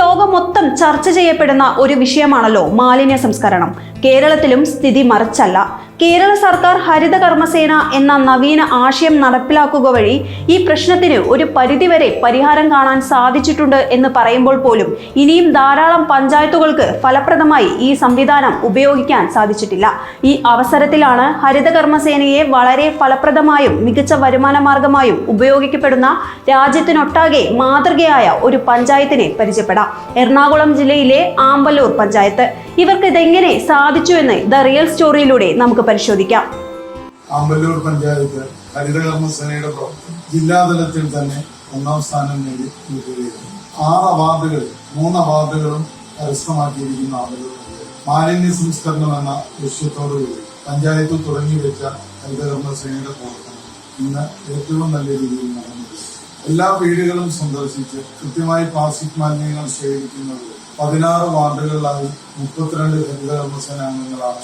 ലോകം മൊത്തം ചർച്ച ചെയ്യപ്പെടുന്ന ഒരു വിഷയമാണല്ലോ മാലിന്യ സംസ്കരണം. കേരളത്തിലും സ്ഥിതി മറിച്ചല്ല. കേരള സർക്കാർ ഹരിത കർമ്മസേന എന്ന നവീന ആശയം നടപ്പിലാക്കുക വഴി ഈ പ്രശ്നത്തിന് ഒരു പരിധിവരെ പരിഹാരം കാണാൻ സാധിച്ചിട്ടുണ്ട് എന്ന് പറയുമ്പോൾ പോലും ഇനിയും ധാരാളം പഞ്ചായത്തുകൾക്ക് ഫലപ്രദമായി ഈ സംവിധാനം ഉപയോഗിക്കാൻ സാധിച്ചിട്ടില്ല. ഈ അവസരത്തിലാണ് ഹരിത കർമ്മസേനയെ വളരെ ഫലപ്രദമായും മികച്ച വരുമാന മാർഗമായും ഉപയോഗിക്കപ്പെടുന്ന രാജ്യത്തിനൊട്ടാകെ മാതൃകയായ ഒരു പഞ്ചായത്തിനെ പരിചയപ്പെടാം. എറണാകുളം ജില്ലയിലെ ആമ്പല്ലൂർ പഞ്ചായത്ത്. ഇവർക്ക് ഇതെങ്ങനെ സാധിച്ചു എന്ന് ദ റിയൽ സ്റ്റോറിയിലൂടെ നമുക്ക് പരിശോധിക്കാം. ആമ്പല്ലൂർ പഞ്ചായത്ത് ഹരിതകർമ്മസേനയുടെ ജില്ലാതലത്തിൽ തന്നെ ഒന്നാം സ്ഥാനം നേടി ആറ് അവാർഡുകൾ മൂന്ന് അവാർഡുകളും കരസ്ഥമാക്കിയിരിക്കുന്ന ആമ്പല്ലൂർ മാലിന്യ സംസ്കരണം എന്ന ലക്ഷ്യത്തോടുകൂടി പഞ്ചായത്ത് തുടങ്ങി വെച്ച ഹരിതകർമ്മസേനയുടെ പ്രവർത്തനം ഇന്ന് ഏറ്റവും നല്ല രീതിയിൽ നടന്നു. എല്ലാ വീടുകളും സന്ദർശിച്ച് കൃത്യമായി പ്ലാസ്റ്റിക് മാലിന്യങ്ങൾ ശേഖരിക്കുന്നത് പതിനാറ് വാർഡുകളിലായി മുപ്പത്തിരണ്ട് ഹരിതകർമ്മസേന അംഗങ്ങളാണ്.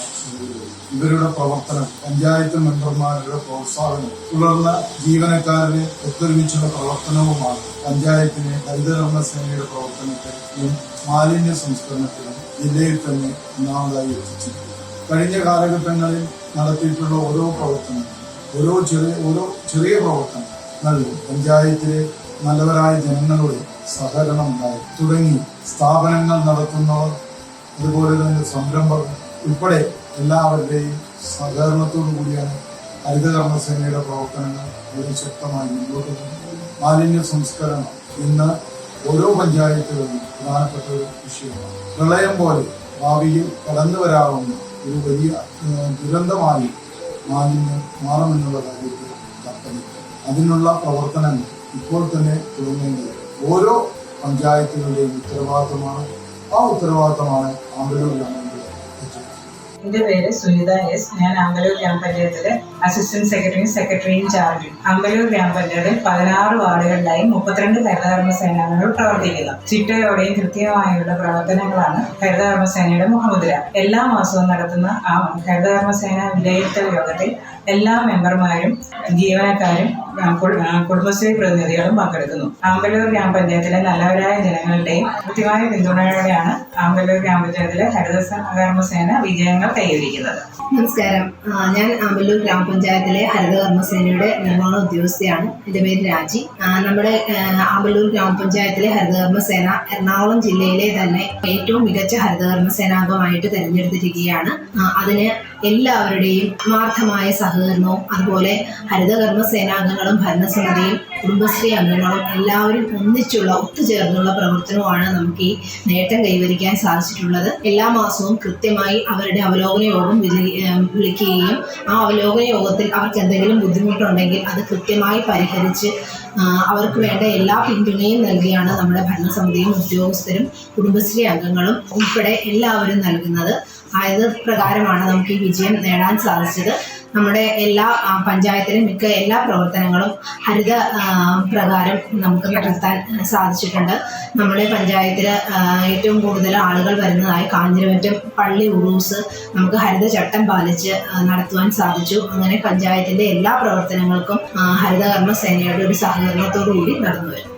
ഇവരുടെ പ്രവർത്തനം പഞ്ചായത്ത് മെമ്പർമാരുടെ പ്രോത്സാഹനവും തുടർന്ന് ജീവനക്കാരുടെ ഒത്തൊരുമിച്ചുള്ള പ്രവർത്തനവുമാണ് പഞ്ചായത്തിനെ ഹരിതകർമ്മസേനയുടെ പ്രവർത്തനത്തിലും മാലിന്യ സംസ്കരണത്തിലും ജില്ലയിൽ തന്നെ ഒന്നാമതായി എത്തിച്ചിട്ടുണ്ട് കഴിഞ്ഞ കാലഘട്ടങ്ങളിൽ നടത്തിയിട്ടുള്ള ഓരോ പ്രവർത്തനങ്ങളും ഓരോ ചെറിയ ഓരോ ചെറിയ പ്രവർത്തനങ്ങളിലും പഞ്ചായത്തിലെ നല്ലവരായ ജനങ്ങളോട് സഹകരണം ഉണ്ടായി തുടങ്ങി സ്ഥാപനങ്ങൾ നടത്തുന്നവർ അതുപോലെ തന്നെ സംരംഭകർ ഉൾപ്പെടെ എല്ലാവരുടെയും സഹകരണത്തോടു കൂടിയാണ് ഹരിതകർമ്മസേനയുടെ പ്രവർത്തനങ്ങൾ വളരെ ശക്തമായി മുന്നോട്ട് മാലിന്യ സംസ്കരണം ഇന്ന് ഓരോ പഞ്ചായത്തുകളിലും പ്രധാനപ്പെട്ട ഒരു വിഷയമാണ്. പ്രളയം പോലെ ഭാവിയിൽ കടന്നു വരാവുന്ന ഒരു വലിയ ദുരന്തമായി മാലിന്യം മാറുമെന്നുള്ള കാര്യത്തിൽ അതിനുള്ള പ്രവർത്തനങ്ങൾ ഇപ്പോൾ തന്നെ തുടങ്ങേണ്ടത്. ഓരോ പഞ്ചായത്തുകളുടെയും ഉത്തരവാദിത്തമാണ്. ആ ഉത്തരവാദിത്തമാണ് ആമ്പലൂർ ഗ്രാമപഞ്ചായത്ത്. എന്റെ പേര് സുനിത എസ്. ഞാൻ ആമ്പലൂർ ഗ്രാമപഞ്ചായത്തിലെ അസിസ്റ്റന്റ് സെക്രട്ടറിയും സെക്രട്ടറിയും ചാർജ്. അമ്പലൂർ ഗ്രാമപഞ്ചായത്തിൽ പതിനാറ് വാർഡുകളിലായി മുപ്പത്തിരണ്ട് ഹരിതകർമ്മ സേനാംഗങ്ങൾ പ്രവർത്തിക്കുന്നു. ചിട്ടയോടെയും കൃത്യമായുള്ള പ്രവർത്തനങ്ങളാണ് ഹരിതകർമ്മ സേനയുടെ മുഖമുദ്ര. എല്ലാ മാസവും നടത്തുന്ന ഹരിതകർമ്മ സേന വിലയിരുത്തൽ യോഗത്തിൽ എല്ലാ മെമ്പർമാരും ജീവനക്കാരും കുടുംബശ്രീ പ്രതിനിധികളും പങ്കെടുക്കുന്നു. ആമ്പലൂർ ഗ്രാമപഞ്ചായത്തിലെ നല്ലവരായ ജനങ്ങളുടെയും കൃത്യമായ പിന്തുണയോടെയാണ് ആമ്പലൂർ ഗ്രാമപഞ്ചായത്തിലെ ഹരിത സേന വിജയങ്ങൾ കൈവരിക്കുന്നത്. നമസ്കാരം. ഞാൻ ആമ്പലൂർ ആമ്പല്ലൂർ ഗ്രാമപഞ്ചായത്തിലെ ഹരിതകർമ്മസേനയുടെ നിർമ്മാണ ഉദ്യോഗസ്ഥയാണ്. എന്റെ പേര് രാജി. നമ്മുടെ ആമ്പല്ലൂർ ഗ്രാമപഞ്ചായത്തിലെ ഹരിതകർമ്മസേന എറണാകുളം ജില്ലയിലെ തന്നെ ഏറ്റവും മികച്ച ഹരിതകർമ്മസേനാംഗമായിട്ട് തിരഞ്ഞെടുത്തിരിക്കുകയാണ്. അതിന് എല്ലാവരുടെയും ആത്മാർത്ഥമായ സഹകരണവും അതുപോലെ ഹരിതകർമ്മസേനാംഗങ്ങളും ഭരണസമിതിയും കുടുംബശ്രീ അംഗങ്ങളും എല്ലാവരും ഒന്നിച്ചുള്ള ഒത്തുചേർന്നുള്ള പ്രവർത്തനമാണ് നമുക്ക് ഈ നേട്ടം കൈവരിക്കാൻ സാധിച്ചിട്ടുള്ളത്. എല്ലാ മാസവും കൃത്യമായി അവരുടെ അവലോകന യോഗം വിളിക്കുകയും ആ അവലോകന യോഗത്തിൽ അവർക്ക് എന്തെങ്കിലും ബുദ്ധിമുട്ടുണ്ടെങ്കിൽ അത് കൃത്യമായി പരിഹരിച്ച് അവർക്ക് വേണ്ട എല്ലാ പിന്തുണയും നൽകിയാണ് നമ്മുടെ ഭരണസമിതിയും ഉദ്യോഗസ്ഥരും കുടുംബശ്രീ അംഗങ്ങളും ഉൾപ്പെടെ എല്ലാവരും നൽകുന്നത്. ആയത് പ്രകാരമാണ് നമുക്ക് ഈ വിജയം നേടാൻ സാധിച്ചത്. നമ്മുടെ എല്ലാ പഞ്ചായത്തിലെ മിക്ക എല്ലാ പ്രവർത്തനങ്ങളും ഹരിത പ്രകാരം നമുക്ക് നടത്താൻ സാധിച്ചിട്ടുണ്ട്. നമ്മുടെ പഞ്ചായത്തിൽ ഏറ്റവും കൂടുതൽ ആളുകൾ വരുന്നതായി കാഞ്ഞിരമറ്റം പള്ളി ഉറൂസ് നമുക്ക് ഹരിത ചട്ടം പാലിച്ച് നടത്തുവാൻ സാധിച്ചു. അങ്ങനെ പഞ്ചായത്തിന്റെ എല്ലാ പ്രവർത്തനങ്ങൾക്കും ഹരിതകർമ്മ സേനയുടെ ഒരു സഹകരണത്തോടു കൂടി നടന്നു വരും.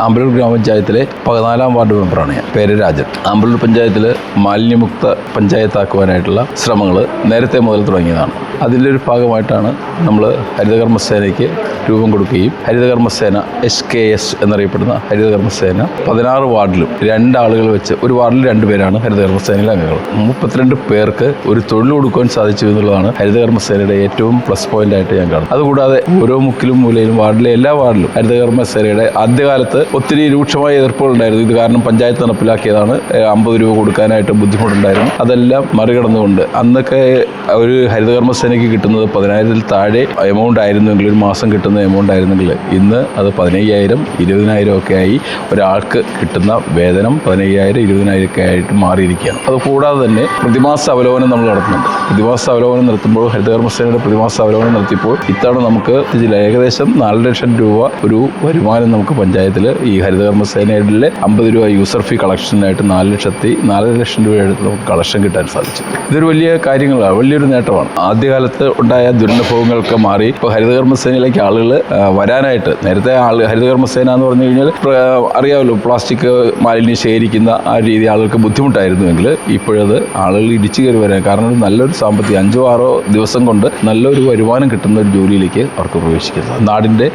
ആമ്പലൂർ ഗ്രാമപഞ്ചായത്തിലെ പതിനാലാം വാർഡ് മെമ്പറാണ് ഞാൻ. പേര് രാജൻ. ആമ്പലൂർ പഞ്ചായത്തിൽ മാലിന്യമുക്ത പഞ്ചായത്താക്കുവാനായിട്ടുള്ള ശ്രമങ്ങൾ നേരത്തെ മുതൽ തുടങ്ങിയതാണ്. അതിന്റെ ഒരു ഭാഗമായിട്ടാണ് നമ്മൾ ഹരിതകർമ്മസേനയ്ക്ക് രൂപം കൊടുക്കുകയും ഹരിതകർമ്മസേന എസ് കെ എസ് എന്നറിയപ്പെടുന്ന ഹരിതകർമ്മസേന പതിനാറ് വാർഡിലും രണ്ടാളുകൾ വെച്ച് ഒരു വാർഡിൽ രണ്ട് പേരാണ് ഹരിതകർമ്മസേനയിലെ അംഗങ്ങൾ. മുപ്പത്തിരണ്ട് പേർക്ക് ഒരു തൊഴിൽ കൊടുക്കുവാൻ സാധിച്ചു എന്നുള്ളതാണ് ഹരിതകർമ്മസേനയുടെ ഏറ്റവും പ്ലസ് പോയിന്റ് ആയിട്ട് ഞാൻ കാണുന്നത്. അതുകൂടാതെ ഓരോ മുക്കിലും മൂലയിലും വാർഡിലെ എല്ലാ വാർഡിലും ഹരിതകർമ്മസേനയുടെ ആദ്യകാലത്ത് ഒത്തിരി രൂക്ഷമായ എതിർപ്പുകൾ ഉണ്ടായിരുന്നു. ഇത് കാരണം പഞ്ചായത്ത് നടപ്പിലാക്കിയതാണ്. അമ്പത് രൂപ കൊടുക്കാനായിട്ട് ബുദ്ധിമുട്ടുണ്ടായിരുന്നു. അതെല്ലാം മറികടന്നുകൊണ്ട് അന്നൊക്കെ ഒരു ഹരിതകർമ്മസേനയ്ക്ക് കിട്ടുന്നത് പതിനായിരത്തിൽ താഴെ എമൗണ്ട് ആയിരുന്നുവെങ്കിൽ ഒരു മാസം കിട്ടുന്നത് കിട്ടുന്ന എമൗണ്ട് ആയിരുന്നെങ്കിൽ ഇന്ന് അത് പതിനയ്യായിരം ഇരുപതിനായിരം ഒക്കെ ആയി ഒരാൾക്ക് കിട്ടുന്ന വേതനം പതിനയ്യായിരം ഇരുപതിനായിരം ഒക്കെ ആയിട്ട് മാറിയിരിക്കുകയാണ്. അത് കൂടാതെ തന്നെ പ്രതിമാസ അവലോകനം നമ്മൾ നടത്തുന്നുണ്ട്. പ്രതിമാസ അവലോകനം നടത്തുമ്പോൾ ഹരിതകർമ്മസേനയുടെ പ്രതിമാസ അവലോകനം നടത്തിയപ്പോൾ ഇത്തവണ നമുക്ക് ഏകദേശം നാല് ലക്ഷം രൂപ ഒരു വരുമാനം നമുക്ക് പഞ്ചായത്തിൽ ഈ ഹരിതകർമ്മസേനയുടെ അമ്പത് രൂപ യൂസർ ഫീ കളക്ഷനായിട്ട് നാല് ലക്ഷത്തി നാലര ലക്ഷം രൂപയുടെ നമുക്ക് കളക്ഷൻ കിട്ടാൻ സാധിച്ചു. ഇതൊരു വലിയ കാര്യങ്ങളാണ് വലിയൊരു നേട്ടമാണ്. ആദ്യകാലത്ത് ഉണ്ടായ ദുരനുഭവങ്ങളൊക്കെ മാറി ഇപ്പോൾ ഹരിതകർമ്മസേനയിലേക്ക് ആളുകൾ വരാനായിട്ട്. നേരത്തെ ആൾ ഹരിതകർമ്മസേന എന്ന് പറഞ്ഞു കഴിഞ്ഞാൽ അറിയാമല്ലോ പ്ലാസ്റ്റിക് മാലിന്യം ശേഖരിക്കുന്ന ആ രീതി ആളുകൾക്ക് ബുദ്ധിമുട്ടായിരുന്നുവെങ്കിൽ ഇപ്പോഴത് ആളുകൾ ഇടിച്ചു കയറി വരാൻ കാരണം ഒരു നല്ലൊരു സാമ്പത്തികം അഞ്ചോ ആറോ ദിവസം കൊണ്ട് നല്ലൊരു വരുമാനം കിട്ടുന്ന ഒരു ജോലിയിലേക്ക് അവർക്ക് പ്രവേശിക്കുന്നത്. നാടിന്റെ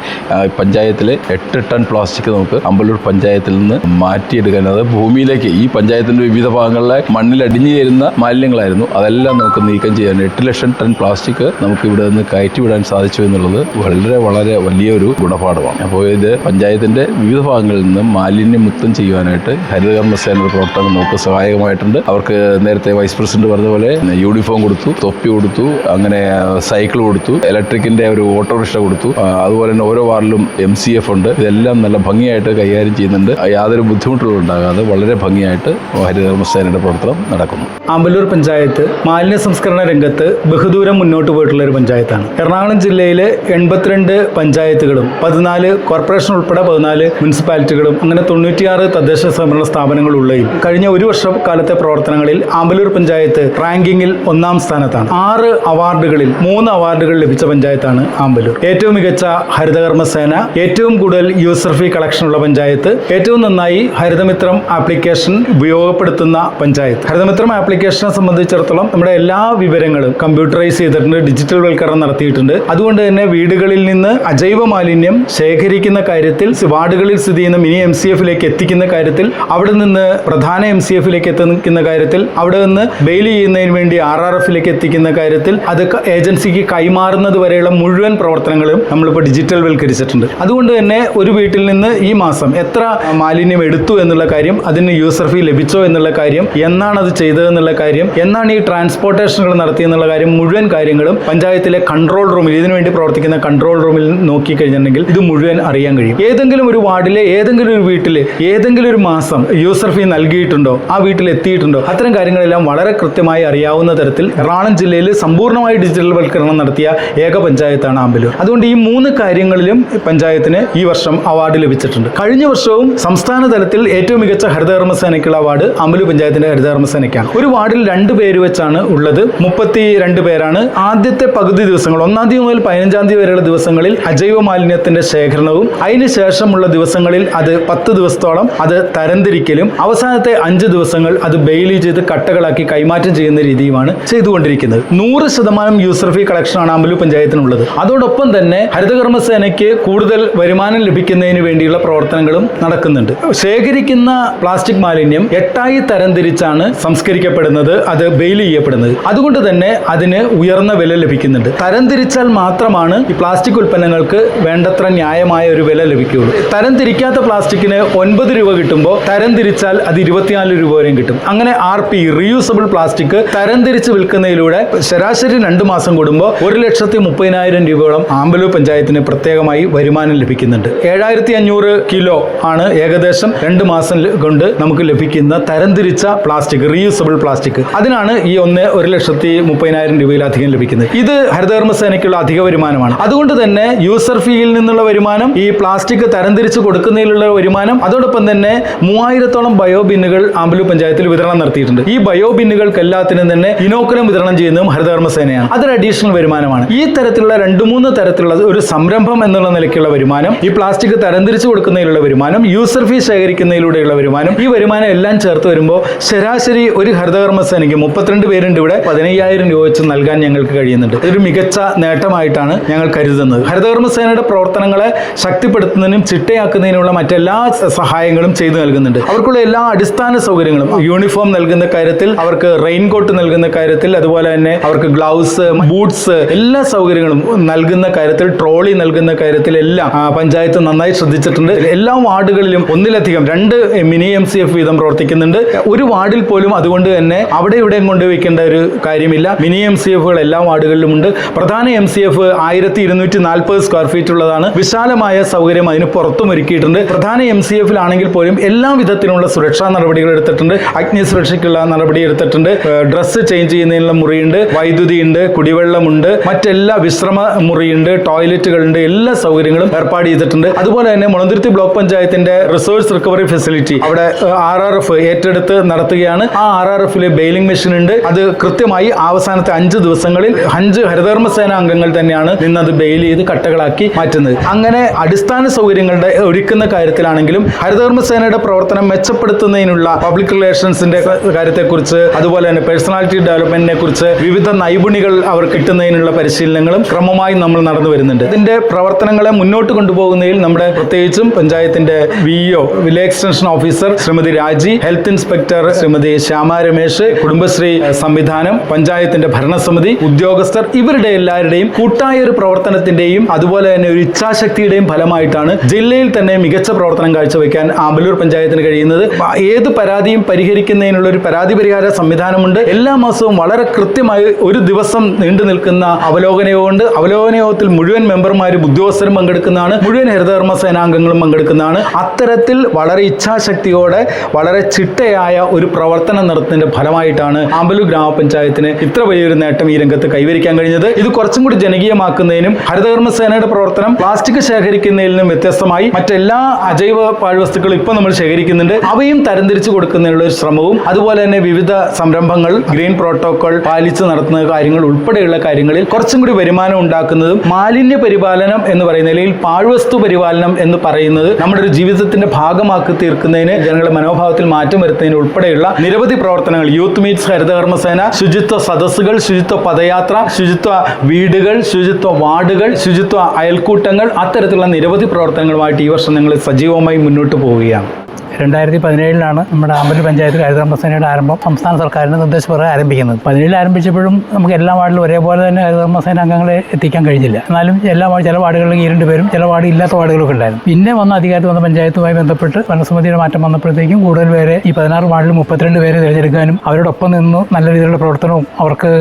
പഞ്ചായത്തിലെ എട്ട് ടൺ പ്ലാസ്റ്റിക് നമുക്ക് അമ്പലൂർ പഞ്ചായത്തിൽ നിന്ന് മാറ്റിയെടുക്കാൻ അത് ഭൂമിയിലേക്ക് ഈ പഞ്ചായത്തിന്റെ വിവിധ ഭാഗങ്ങളിലെ മണ്ണിൽ അടിഞ്ഞു ചേരുന്ന മാലിന്യങ്ങളായിരുന്നു. അതെല്ലാം നമുക്ക് നീക്കം ചെയ്യാൻ എട്ട് ലക്ഷം ടൺ പ്ലാസ്റ്റിക് നമുക്ക് ഇവിടെ നിന്ന് കയറ്റി വിടാൻ സാധിച്ചു എന്നുള്ളത് വളരെ വളരെ വലിയൊരു ഗുണപാഠമാണ്. അപ്പോൾ ഇത് പഞ്ചായത്തിന്റെ വിവിധ ഭാഗങ്ങളിൽ നിന്നും മാലിന്യം മുക്തം ചെയ്യുവാനായിട്ട് ഹരിതകർമ്മസേനയുടെ പ്രവർത്തനം നമുക്ക് സഹായകമായിട്ടുണ്ട്. അവർക്ക് നേരത്തെ വൈസ് പ്രസിഡന്റ് പറഞ്ഞ പോലെ യൂണിഫോം കൊടുത്തു തൊപ്പി കൊടുത്തു അങ്ങനെ സൈക്കിൾ കൊടുത്തു ഇലക്ട്രിക്കിന്റെ ഒരു ഓട്ടോറിക്ഷ കൊടുത്തു അതുപോലെ തന്നെ ഓരോ വാർഡിലും എം സി എഫ് ഉണ്ട്. ഇതെല്ലാം നല്ല ഭംഗിയായിട്ട് കൈകാര്യം ചെയ്യുന്നുണ്ട്. യാതൊരു ബുദ്ധിമുട്ടുകളും ഉണ്ടാകാതെ വളരെ ഭംഗിയായിട്ട് ഹരിതകർമ്മസേനയുടെ പ്രവർത്തനം നടക്കുന്നു. ആമ്പല്ലൂർ പഞ്ചായത്ത് മാലിന്യ സംസ്കരണ രംഗത്ത് ബഹുദൂരം മുന്നോട്ട് പോയിട്ടുള്ള ഒരു പഞ്ചായത്താണ്. എറണാകുളം ജില്ലയിലെ എൺപത്തിരണ്ട് പഞ്ചായത്തുകളും പതിനാല് കോർപ്പറേഷൻ ഉൾപ്പെടെ പതിനാല് മുനിസിപ്പാലിറ്റികളും അങ്ങനെ തൊണ്ണൂറ്റിയാറ് തദ്ദേശ സ്വയംഭരണ സ്ഥാപനങ്ങളുള്ളയും കഴിഞ്ഞ ഒരു വർഷം കാലത്തെ പ്രവർത്തനങ്ങളിൽ ആമ്പലൂർ പഞ്ചായത്ത് റാങ്കിങ്ങിൽ ഒന്നാം സ്ഥാനത്താണ്. ആറ് അവാർഡുകളിൽ മൂന്ന് അവാർഡുകൾ ലഭിച്ച പഞ്ചായത്താണ് ആമ്പലൂർ. ഏറ്റവും മികച്ച ഹരിതകർമ്മ സേന ഏറ്റവും കൂടുതൽ യൂസർ ഫീ കളക്ഷൻ ഉള്ള പഞ്ചായത്ത് ഏറ്റവും നന്നായി ഹരിതമിത്രം ആപ്ലിക്കേഷൻ ഉപയോഗപ്പെടുത്തുന്ന പഞ്ചായത്ത്. ഹരിതമിത്രം ആപ്ലിക്കേഷനെ സംബന്ധിച്ചിടത്തോളം നമ്മുടെ എല്ലാ വിവരങ്ങളും കമ്പ്യൂട്ടറൈസ് ചെയ്തിട്ടുണ്ട് ഡിജിറ്റൽ വൽക്കരണം നടത്തിയിട്ടുണ്ട്. അതുകൊണ്ട് തന്നെ വീടുകളിൽ നിന്ന് അജൈവ മാലിന്യം ശേഖരിക്കുന്ന കാര്യത്തിൽ വാർഡുകളിൽ സ്ഥിതി ചെയ്യുന്ന മിനി എം സി എഫിലേക്ക് എത്തിക്കുന്ന കാര്യത്തിൽ അവിടെ നിന്ന് പ്രധാന എം സി എഫിലേക്ക് എത്തിക്കുന്ന കാര്യത്തിൽ അവിടെ നിന്ന് ബെയിൽ ചെയ്യുന്നതിന് വേണ്ടി ആർ ആർ എഫിലേക്ക് എത്തിക്കുന്ന കാര്യത്തിൽ അത് ഏജൻസിക്ക് കൈമാറുന്നത് വരെയുള്ള മുഴുവൻ പ്രവർത്തനങ്ങളും നമ്മളിപ്പോൾ ഡിജിറ്റൽ വൽക്കരിച്ചിട്ടുണ്ട് അതുകൊണ്ട് തന്നെ ഒരു വീട്ടിൽ നിന്ന് ഈ മാസം എത്ര മാലിന്യം എടുത്തു എന്നുള്ള കാര്യം അതിന് യൂസർ ഫീ ലഭിച്ചോ എന്നുള്ള കാര്യം എന്നാണ് അത് ചെയ്തതെന്നുള്ള കാര്യം എന്നാണ് ഈ ട്രാൻസ്പോർട്ടേഷനുകൾ നടത്തിയെന്നുള്ള കാര്യം മുഴുവൻ കാര്യങ്ങളും പഞ്ചായത്തിലെ കൺട്രോൾ റൂമിൽ ഇതിനുവേണ്ടി പ്രവർത്തിക്കുന്ന കൺട്രോൾ റൂമിൽ നോക്കിക്കഴിഞ്ഞിട്ടുണ്ടെങ്കിൽ ഇത് മുഴുവൻ അറിയാൻ കഴിയും. ഏതെങ്കിലും ഒരു വാർഡിലെ ഏതെങ്കിലും ഒരു വീട്ടിൽ ഏതെങ്കിലും ഒരു മാസം യൂസർ ഫീ നൽകിയിട്ടുണ്ടോ ആ വീട്ടിൽ എത്തിയിട്ടുണ്ടോ അത്തരം കാര്യങ്ങളെല്ലാം വളരെ കൃത്യമായി അറിയാവുന്ന തരത്തിൽ എറണാകുളം ജില്ലയിൽ സമ്പൂർണമായി ഡിജിറ്റൽ വൽക്കരണം നടത്തിയ ഏക പഞ്ചായത്താണ് ആമ്പലൂർ. അതുകൊണ്ട് ഈ മൂന്ന് കാര്യങ്ങളിലും പഞ്ചായത്തിന് ഈ വർഷം അവാർഡ് ലഭിച്ചിട്ടുണ്ട്. കഴിഞ്ഞ വർഷവും സംസ്ഥാന തലത്തിൽ ഏറ്റവും മികച്ച ഹരിതകർമ്മസേനയ്ക്കുള്ള അവാർഡ് അമ്പലൂർ പഞ്ചായത്തിന്റെ ഹരിതകർമ്മസേനയ്ക്കാണ്. ഒരു വാർഡിൽ രണ്ട് പേര് വെച്ചാണ് ഉള്ളത്. മുപ്പത്തി രണ്ട് പേരാണ് ആദ്യത്തെ പകുതി ദിവസങ്ങൾ ഒന്നാം തീയതി മുതൽ പതിനഞ്ചാം തീയതി വരെയുള്ള ദിവസങ്ങളിൽ അജൈവ മാലിന്യത്തിന്റെ ശേഖരണവും അതിനുശേഷമുള്ള ദിവസങ്ങളിൽ അത് പത്ത് ദിവസത്തോളം അത് തരംതിരിക്കലും അവസാനത്തെ അഞ്ച് ദിവസങ്ങൾ അത് ബെയിലി ചെയ്ത് കട്ടകളാക്കി കൈമാറ്റം ചെയ്യുന്ന രീതിയുമാണ് ചെയ്തുകൊണ്ടിരിക്കുന്നത്. നൂറ് ശതമാനം യൂസർ ഫീ കളക്ഷനാണ് അമ്പലു പഞ്ചായത്തിനുള്ളത്. അതോടൊപ്പം തന്നെ ഹരിതകർമ്മസേനയ്ക്ക് കൂടുതൽ വരുമാനം ലഭിക്കുന്നതിന് വേണ്ടിയുള്ള പ്രവർത്തനങ്ങളും നടക്കുന്നുണ്ട്. ശേഖരിക്കുന്ന പ്ലാസ്റ്റിക് മാലിന്യം എട്ടായി തരംതിരിച്ചാണ് സംസ്കരിക്കപ്പെടുന്നത് അത് ബെയിൽ ചെയ്യപ്പെടുന്നത്. അതുകൊണ്ട് തന്നെ അതിന് ഉയർന്ന വില ലഭിക്കുന്നുണ്ട്. തരംതിരിച്ചാൽ മാത്രമാണ് ഈ പ്ലാസ്റ്റിക് ഉൽപ്പന്നങ്ങൾക്ക് വേണ്ടത്ര ന്യായമായ ഒരു വില ലഭിക്കുകയുള്ളൂ. തരംതിരിക്കാത്ത പ്ലാസ്റ്റിക്കിന് ഒൻപത് രൂപ കിട്ടുമ്പോൾ തരം തിരിച്ചാൽ അത് ഇരുപത്തിനാല് രൂപ വരെയും കിട്ടും. അങ്ങനെ ആർ പി റീയൂസബിൾ പ്ലാസ്റ്റിക് തരം തിരിച്ച് വിൽക്കുന്നതിലൂടെ ശരാശരി രണ്ട് മാസം കൂടുമ്പോൾ ഒരു ലക്ഷത്തി മുപ്പതിനായിരം രൂപയോളം ആമ്പലൂർ പഞ്ചായത്തിന് പ്രത്യേകമായി വരുമാനം ലഭിക്കുന്നുണ്ട്. ഏഴായിരത്തി അഞ്ഞൂറ് കിലോ ആണ് ഏകദേശം രണ്ട് മാസം കൊണ്ട് നമുക്ക് ലഭിക്കുന്ന തരംതിരിച്ച പ്ലാസ്റ്റിക് റീയൂസബിൾ പ്ലാസ്റ്റിക്. അതിനാണ് ഈ ഒന്ന് ഒരു ലക്ഷത്തി മുപ്പതിനായിരം രൂപയിലധികം ലഭിക്കുന്നത്. ഇത് ഹരിതകർമ്മ സേനയ്ക്കുള്ള അധിക വരുമാനമാണ്. അതുകൊണ്ട് തന്നെ യൂസർ ഫീയിൽ നിന്നുള്ള വരുമാനം ഈ പ്ലാസ്റ്റിക് തരംതിരിച്ച് കൊടുക്കുന്നതിലുള്ള വരുമാനം അതോടൊപ്പം തന്നെ മൂവായിരത്തോളം ബയോ ബിന്നുകൾ ആമ്പലൂർ പഞ്ചായത്തിൽ വിതരണം നടത്തിയിട്ടുണ്ട്. ഈ ബയോ ബിന്നുകൾക്ക് എല്ലാത്തിനും തന്നെ ഇനോക്കുലം വിതരണം ചെയ്യുന്നതും ഹരിതകർമ്മ സേനയാണ്. അതൊരു അഡീഷണൽ വരുമാനമാണ്. ഈ തരത്തിലുള്ള രണ്ട് മൂന്ന് തരത്തിലുള്ള ഒരു സംരംഭം എന്നുള്ള നിലയ്ക്കുള്ള വരുമാനം ഈ പ്ലാസ്റ്റിക് തരംതിരിച്ച് കൊടുക്കുന്നതിലുള്ള വരുമാനം യൂസർ ഫീ ശേഖരിക്കുന്നതിലൂടെയുള്ള വരുമാനം ഈ വരുമാനം എല്ലാം ചേർത്ത് വരുമ്പോൾ ശരാശരി ഒരു ഹരിതകർമ്മ സേനയ്ക്ക് മുപ്പത്തിരണ്ട് പേരുണ്ട് ഇവിടെ പതിനയ്യായിരം രൂപ വെച്ച് നൽകാൻ ഞങ്ങൾക്ക് കഴിയുന്നുണ്ട്. ഇതൊരു മികച്ച നേട്ടമായിട്ടാണ് ഞങ്ങൾ കരുതുന്നത്. ഹരിതകർമ്മ സേനയുടെ പ്രവർത്തനങ്ങളെ ശക്തിപ്പെടുത്തുന്നതിനും ചിട്ടയാക്കുന്നതിനുമുള്ള മറ്റെല്ലാ സഹായങ്ങളും ചെയ്തു നൽകുന്നുണ്ട്. അവർക്കുള്ള എല്ലാ അടിസ്ഥാന സൗകര്യങ്ങളും യൂണിഫോം നൽകുന്ന കാര്യത്തിൽ അവർക്ക് റെയിൻകോട്ട് നൽകുന്ന കാര്യത്തിൽ അതുപോലെ തന്നെ അവർക്ക് ഗ്ലൗസ് ബൂട്ട്സ് എല്ലാ സൗകര്യങ്ങളും നൽകുന്ന കാര്യത്തിൽ ട്രോളി നൽകുന്ന കാര്യത്തിൽ എല്ലാം പഞ്ചായത്ത് നന്നായി ശ്രദ്ധിച്ചിട്ടുണ്ട്. എല്ലാ വാർഡുകളിലും ഒന്നിലധികം രണ്ട് മിനി എം സി എഫ് വീതം പ്രവർത്തിക്കുന്നുണ്ട്. ഒരു വാർഡിൽ പോലും അതുകൊണ്ട് തന്നെ അവിടെ ഇവിടെയും കൊണ്ടുവയ്ക്കേണ്ട ഒരു കാര്യമില്ല. മിനി എം സി എഫുകൾ എല്ലാ വാർഡുകളിലും ഉണ്ട്. പ്രധാന എം സി എഫ് ആയിരത്തി ഇരുന്നൂറ്റി നാൽപ്പത്തി നാൽപ്പത് സ്ക്വയർ ഫീറ്റ് ഉള്ളതാണ്. വിശാലമായ സൗകര്യം അതിന് പുറത്തും ഒരുക്കിയിട്ടുണ്ട്. പ്രധാന എം സി എഫിലാണെങ്കിൽ പോലും എല്ലാ വിധത്തിലുള്ള സുരക്ഷാ നടപടികൾ എടുത്തിട്ടുണ്ട്. അഗ്നി സുരക്ഷയ്ക്കുള്ള നടപടി എടുത്തിട്ടുണ്ട്. ഡ്രസ്സ് ചേഞ്ച് ചെയ്യുന്നതിനുള്ള മുറിയുണ്ട്. വൈദ്യുതി ഉണ്ട് കുടിവെള്ളമുണ്ട്. മറ്റെല്ലാ വിശ്രമ മുറിയുണ്ട് ടോയ്ലറ്റുകളുണ്ട്. എല്ലാ സൗകര്യങ്ങളും ഏർപ്പാട് ചെയ്തിട്ടുണ്ട്. അതുപോലെ തന്നെ മുളന്തുരുത്തി ബ്ലോക്ക് പഞ്ചായത്തിന്റെ റിസോഴ്സ് റിക്കവറി ഫെസിലിറ്റി അവിടെ ആർ ആർ എഫ് ഏറ്റെടുത്ത് നടത്തുകയാണ്. ആ ആർ ആർ എഫിലെ ബെയിലിംഗ് മെഷീൻ ഉണ്ട്. അത് കൃത്യമായി അവസാനത്തെ അഞ്ച് ദിവസങ്ങളിൽ അഞ്ച് ഹരിതകർമ്മസേന അംഗങ്ങൾ തന്നെയാണ് നിന്നത് ബെയിൽ ചെയ്ത് കട്ടകളാക്കി മാറ്റുന്നത്. അങ്ങനെ അടിസ്ഥാന സൗകര്യങ്ങളുടെ ഒരുക്കുന്ന കാര്യത്തിലാണെങ്കിലും ഹരിതകർമ്മസേനയുടെ പ്രവർത്തനം മെച്ചപ്പെടുത്തുന്നതിനുള്ള പബ്ലിക് റിലേഷൻസിന്റെ കാര്യത്തെക്കുറിച്ച് അതുപോലെ തന്നെ പേഴ്സണാലിറ്റി ഡെവലപ്മെന്റിനെ കുറിച്ച് വിവിധ നൈപുണികൾ അവർ കിട്ടുന്നതിനുള്ള പരിശീലനങ്ങളും ക്രമമായി നമ്മൾ നടന്നു വരുന്നുണ്ട്. ഇതിന്റെ പ്രവർത്തനങ്ങളെ മുന്നോട്ട് കൊണ്ടുപോകുന്നതിൽ നമ്മുടെ പ്രത്യേകിച്ചും പഞ്ചായത്തിന്റെ VEO village extension officer Shrimati Raji health inspector Shrimati Shyama Ramesh Kudumbashree സംവിധാനം പഞ്ചായത്തിന്റെ ഭരണസമിതി ഉദ്യോഗസ്ഥർ ഇവരുടെ എല്ലാവരുടെയും കൂട്ടായ ഒരു പ്രവർത്തനത്തിന്റെയും അതുപോലെ തന്നെ ഒരു ഇച്ഛാശക്തിയുടെയും ഫലമായിട്ടാണ് ജില്ലയിൽ തന്നെ മികച്ച പ്രവർത്തനം കാഴ്ചവെക്കാൻ ആമ്പലൂർ പഞ്ചായത്തിന് കഴിയുന്നത്. ഏത് പരാതിയും പരിഹരിക്കുന്നതിനുള്ള ഒരു പരാതി പരിഹാര സംവിധാനമുണ്ട്. എല്ലാ മാസവും വളരെ കൃത്യമായി ഒരു ദിവസം നീണ്ടു നിൽക്കുന്ന അവലോകന യോഗമുണ്ട് അവലോകന യോഗത്തിൽ മുഴുവൻ മെമ്പർമാരും ഉദ്യോഗസ്ഥരും പങ്കെടുക്കുന്നതാണ്. മുഴുവൻ ഹരിതകർമ്മ സേനാംഗങ്ങളും പങ്കെടുക്കുന്നതാണ്. അത്തരത്തിൽ വളരെ ഇച്ഛാശക്തിയോടെ വളരെ ചിട്ടയായ ഒരു പ്രവർത്തനം നടത്തുന്നതിന്റെ ഫലമായിട്ടാണ് ആമ്പലൂർ ഗ്രാമപഞ്ചായത്തിന് ഇത്ര വലിയൊരു നേട്ടം ഈ രംഗത്ത് കൈവരിക്കാൻ കഴിഞ്ഞത്. ഇത് കുറച്ചും കൂടി ജനകീയമാക്കുന്നതിനും ഹരിതകർമ്മ സേനയുടെ പ്രവർത്തനം പ്ലാസ്റ്റിക് ശേഖരിക്കുന്നതിൽ നിന്നും വ്യത്യസ്തമായി മറ്റെല്ലാ അജൈവ പാഴ്വസ്തുക്കളും ഇപ്പോൾ നമ്മൾ ശേഖരിക്കുന്നുണ്ട്. അവയും തരംതിരിച്ചു കൊടുക്കുന്നതിനുള്ള ഒരു ശ്രമവും അതുപോലെ തന്നെ വിവിധ സംരംഭങ്ങൾ ഗ്രീൻ പ്രോട്ടോകോൾ പാലിച്ച് നടത്തുന്ന കാര്യങ്ങൾ ഉൾപ്പെടെയുള്ള കാര്യങ്ങളിൽ കുറച്ചും കൂടി വരുമാനം ഉണ്ടാക്കുന്നതും മാലിന്യ പരിപാലനം എന്ന് പറയുന്ന നിലയിൽ പാഴ്വസ്തു പരിപാലനം എന്ന് പറയുന്നത് നമ്മുടെ ഒരു ജീവിതത്തിന്റെ ഭാഗമാക്കി തീർക്കുന്നതിന് ജനങ്ങളുടെ മനോഭാവത്തിൽ മാറ്റം വരുത്തുന്നതിന് ഉൾപ്പെടെയുള്ള നിരവധി പ്രവർത്തനങ്ങൾ. യൂത്ത് മീറ്റ്സ് ഹരിതകർമ്മസേന ശുചിത്വ സദസ്സുകൾ ശുചിത്വ പദയാത്ര ശുചിത്വ വീടുകൾ ശുചിത്വ വാർഡുകൾ ശുചിത്വ അയൽക്കൂട്ടങ്ങൾ അത്തരത്തിലുള്ള നിരവധി പ്രവർത്തനങ്ങളുമായിട്ട് ഈ വർഷം ഞങ്ങൾ സജീവമായി മുന്നോട്ട് പോവുകയാണ്. രണ്ടായിരത്തി പതിനേഴിലാണ് നമ്മുടെ ആമ്പല്ലൂർ പഞ്ചായത്തിൽ ഹരിതകർമ്മസേനയുടെ ആരംഭം. സംസ്ഥാന സർക്കാരിന്റെ നിർദ്ദേശപ്രകാരം ആരംഭിക്കുന്നത്. പതിനേഴിൽ ആരംഭിച്ചപ്പോഴും നമുക്ക് എല്ലാ വാർഡിലും ഒരേപോലെ തന്നെ ഹരിതകർമ്മസേന അംഗങ്ങളെ എത്തിക്കാൻ കഴിഞ്ഞില്ല. എന്നാലും എല്ലാ ചില വാർഡുകളിൽ ഈ രണ്ട് പേരും ചില വാർഡ് ഇല്ലാത്ത വാർഡുകളൊക്കെ ഉണ്ടായിരുന്നു. പിന്നെ വന്ന അധികാരത്തിൽ വന്ന പഞ്ചായത്തുമായി ബന്ധപ്പെട്ട് ഭരണസമിതിയുടെ മാറ്റം വന്നപ്പോഴത്തേക്കും കൂടുതൽ പേരെ ഈ പതിനാറ് വാർഡിൽ മുപ്പത്തിരണ്ട് പേരെ തിരഞ്ഞെടുക്കാനും അവരോടൊപ്പം നിന്ന് നല്ല രീതിയിലുള്ള പ്രവർത്തനവും അവർക്ക്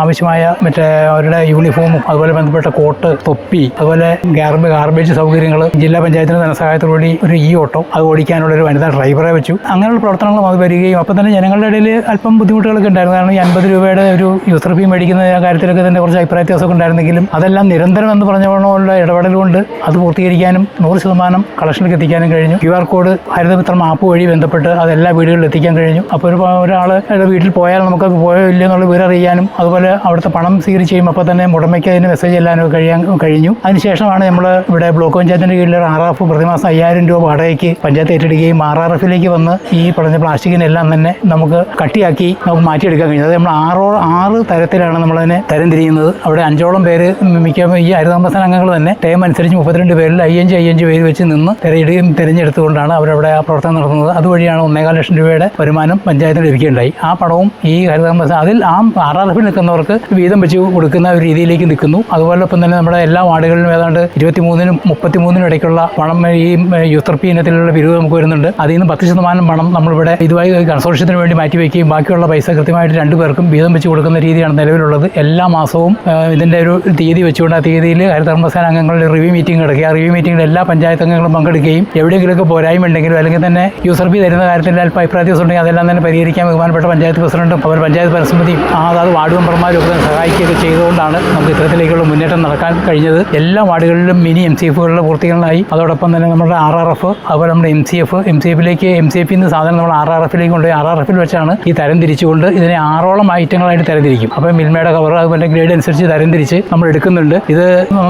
ആവശ്യമായ മറ്റേ അവരുടെ യൂണിഫോമും അതുപോലെ ബന്ധപ്പെട്ട കോട്ട് തൊപ്പി അതുപോലെ ഗാർബേജ് ഗാർബേജ് സൗകര്യങ്ങൾ ജില്ലാ പഞ്ചായത്തിന്റെ ധനസഹായത്തോടുകൂടി ഒരു ഈ ഓട്ടോ അത് ഓടിക്കാനുള്ള ഒരു വനിതാ ഡ്രൈവറെ വെച്ചു. അങ്ങനെയുള്ള പ്രവർത്തനങ്ങളും അത് വരികയും അപ്പം തന്നെ ജനങ്ങളുടെ ഇടയിൽ അല്പം ബുദ്ധിമുട്ടുകളൊക്കെ ഉണ്ടായിരുന്നു. കാരണം ഈ അൻപത് രൂപയുടെ ഒരു യൂസർ ഫീ മേടിക്കുന്ന കാര്യത്തിലൊക്കെ തന്നെ കുറച്ച് അഭിപ്രായ വ്യത്യാസമൊക്കെ ഉണ്ടായിരുന്നെങ്കിലും അതെല്ലാം നിരന്തരം എന്ന് പറഞ്ഞുള്ള ഇടപെടൽ കൊണ്ട് അത് പൂർത്തീകരിക്കാനും നൂറ് ശതമാനം കളക്ഷനിലേക്ക് എത്തിക്കാനും കഴിഞ്ഞു. Q R code Harithamithram app വഴി ബന്ധപ്പെട്ട് അത് എല്ലാ വീടുകളിലും എത്തിക്കാൻ കഴിഞ്ഞു. അപ്പോൾ ഒരു ഒരാൾ വീട്ടിൽ പോയാൽ നമുക്ക് പോയോ ഇല്ലയോ എന്നുള്ള വിവരം അറിയാനും അതുപോലെ അവിടുത്തെ പണം സ്വീകരിച്ച് ചെയ്യുമ്പോൾ അപ്പോൾ തന്നെ മുടമയ്ക്ക് അതിന് മെസ്സേജ് എല്ലാനും കഴിയാൻ കഴിഞ്ഞു. അതിനുശേഷമാണ് നമ്മൾ ഇവിടെ ബ്ലോക്ക് പഞ്ചായത്തിന്റെ കീഴിൽ എഫ് പ്രതിമാസം അയ്യായിരം രൂപ വാടകയ്ക്ക് പഞ്ചായത്ത് ഏറ്റെടുക്കുകയും ആർ ആർ എഫിലേക്ക് വന്ന് ഈ പറഞ്ഞ പ്ലാസ്റ്റിക്കിനെല്ലാം തന്നെ നമുക്ക് കട്ടിയാക്കി നമുക്ക് മാറ്റിയെടുക്കാൻ കഴിഞ്ഞു. അത് നമ്മൾ ആറോ ആറ് തരത്തിലാണ് നമ്മളതിനെ തരംതിരിയുന്നത്. അവിടെ അഞ്ചോളം പേര് മിക്ക ഈ ഹരിതകർമ്മസേന അംഗങ്ങൾ തന്നെ ടൈം അനുസരിച്ച് മുപ്പത്തിരണ്ട് പേരിൽ അയ്യഞ്ച് അയ്യഞ്ച് പേര് വെച്ച് നിന്ന് തിരയിടുകയും തിരഞ്ഞെടുത്തുകൊണ്ടാണ് അവരവിടെ ആ പ്രവർത്തനം നടത്തുന്നത്. അതുവഴിയാണ് ഒന്നേകാൽ ലക്ഷം രൂപയുടെ വരുമാനം പഞ്ചായത്തിന് ലഭിക്കുകയുണ്ടായി. ആ പണവും ഈ ഹരിതകർമ്മസേന അതിൽ ആ ആർ ആർ എഫിൽ നിൽക്കുന്നവർക്ക് വീതം വെച്ച് കൊടുക്കുന്ന ഒരു രീതിയിലേക്ക് നിൽക്കുന്നു. അതുപോലെ ഒപ്പം തന്നെ നമ്മുടെ എല്ലാ വാർഡുകളിലും ഏതാണ്ട് ഇരുപത്തിമൂന്നിനും മുപ്പത്തിമൂന്നിനും ഇടയ്ക്കുള്ള പണം ഈ യൂസർ പി ഇനത്തിലുള്ള പിരിവ് നമുക്ക് വരുന്നുണ്ട്. അതിൽ നിന്ന് പത്ത് ശതമാനം പണം നമ്മളിവിടെ ഇതുമായി കൺസോർഷ്യത്തിന് വേണ്ടി മാറ്റിവെക്കുകയും ബാക്കിയുള്ള പൈസ കൃത്യമായിട്ട് രണ്ടു പേർക്കും വീതം വെച്ച് കൊടുക്കുന്ന രീതിയാണ് നിലവിലുള്ളത്. എല്ലാ മാസവും ഇതിന്റെ ഒരു തീയതി വെച്ചുകൊണ്ട് ആ തീയതിയിൽ ഹരിതകർമ്മസേന അംഗങ്ങളുടെ റിവ്യൂ മീറ്റിംഗ് നടക്കുക ആ റിവ്യൂ മീറ്റിംഗിൽ എല്ലാ പഞ്ചായത്ത് അംഗങ്ങളും പങ്കെടുക്കുകയും എവിടെയെങ്കിലുമൊക്കെ പോരായ്മ ഉണ്ടെങ്കിലും അല്ലെങ്കിൽ തന്നെ യൂസർ ഫീ തരുന്ന കാര്യത്തിൽ അല്പം അഭിപ്രായ വ്യത്യാസം ഉണ്ടെങ്കിൽ അതെല്ലാം തന്നെ പരിഹരിക്കാൻ ബഹുമാനപ്പെട്ട പഞ്ചായത്ത് പ്രസിഡന്റും അവർ പഞ്ചായത്ത് പരിസമിതിയും ആ വാർഡ് മെമ്പർമാരും ഒക്കെ സഹായിക്കുകയൊക്കെ ചെയ്തുകൊണ്ടാണ് നമുക്ക് ഇത്തരത്തിലേക്കുള്ള മുന്നേറ്റം നടക്കാൻ കഴിഞ്ഞത്. എല്ലാ വാർഡുകളിലും മിനി എം സി എഫുകളുടെ പൂർത്തീകരണമായി. അതോടൊപ്പം തന്നെ നമ്മുടെ ആർ ആർ എഫ് അതുപോലെ നമ്മുടെ M C F M C എഫിലേക്ക് എം സി എഫിൽ നിന്ന് സാധനം നമ്മൾ ആർ ആർ എഫിലേക്ക് കൊണ്ടുപോയി ആർ ആർ എഫിൽ വെച്ചാണ് ഈ തരം തിരിച്ചുകൊണ്ട് ഇതിനെ ആറോളം ഐറ്റങ്ങളായിട്ട് തരംതിരിക്കും. അപ്പോൾ മിൽമയുടെ കവർ അതുപോലെ ഗ്രേഡ് അനുസരിച്ച് തരംതിരിച്ച് നമ്മൾ എടുക്കുന്നുണ്ട്. ഇത്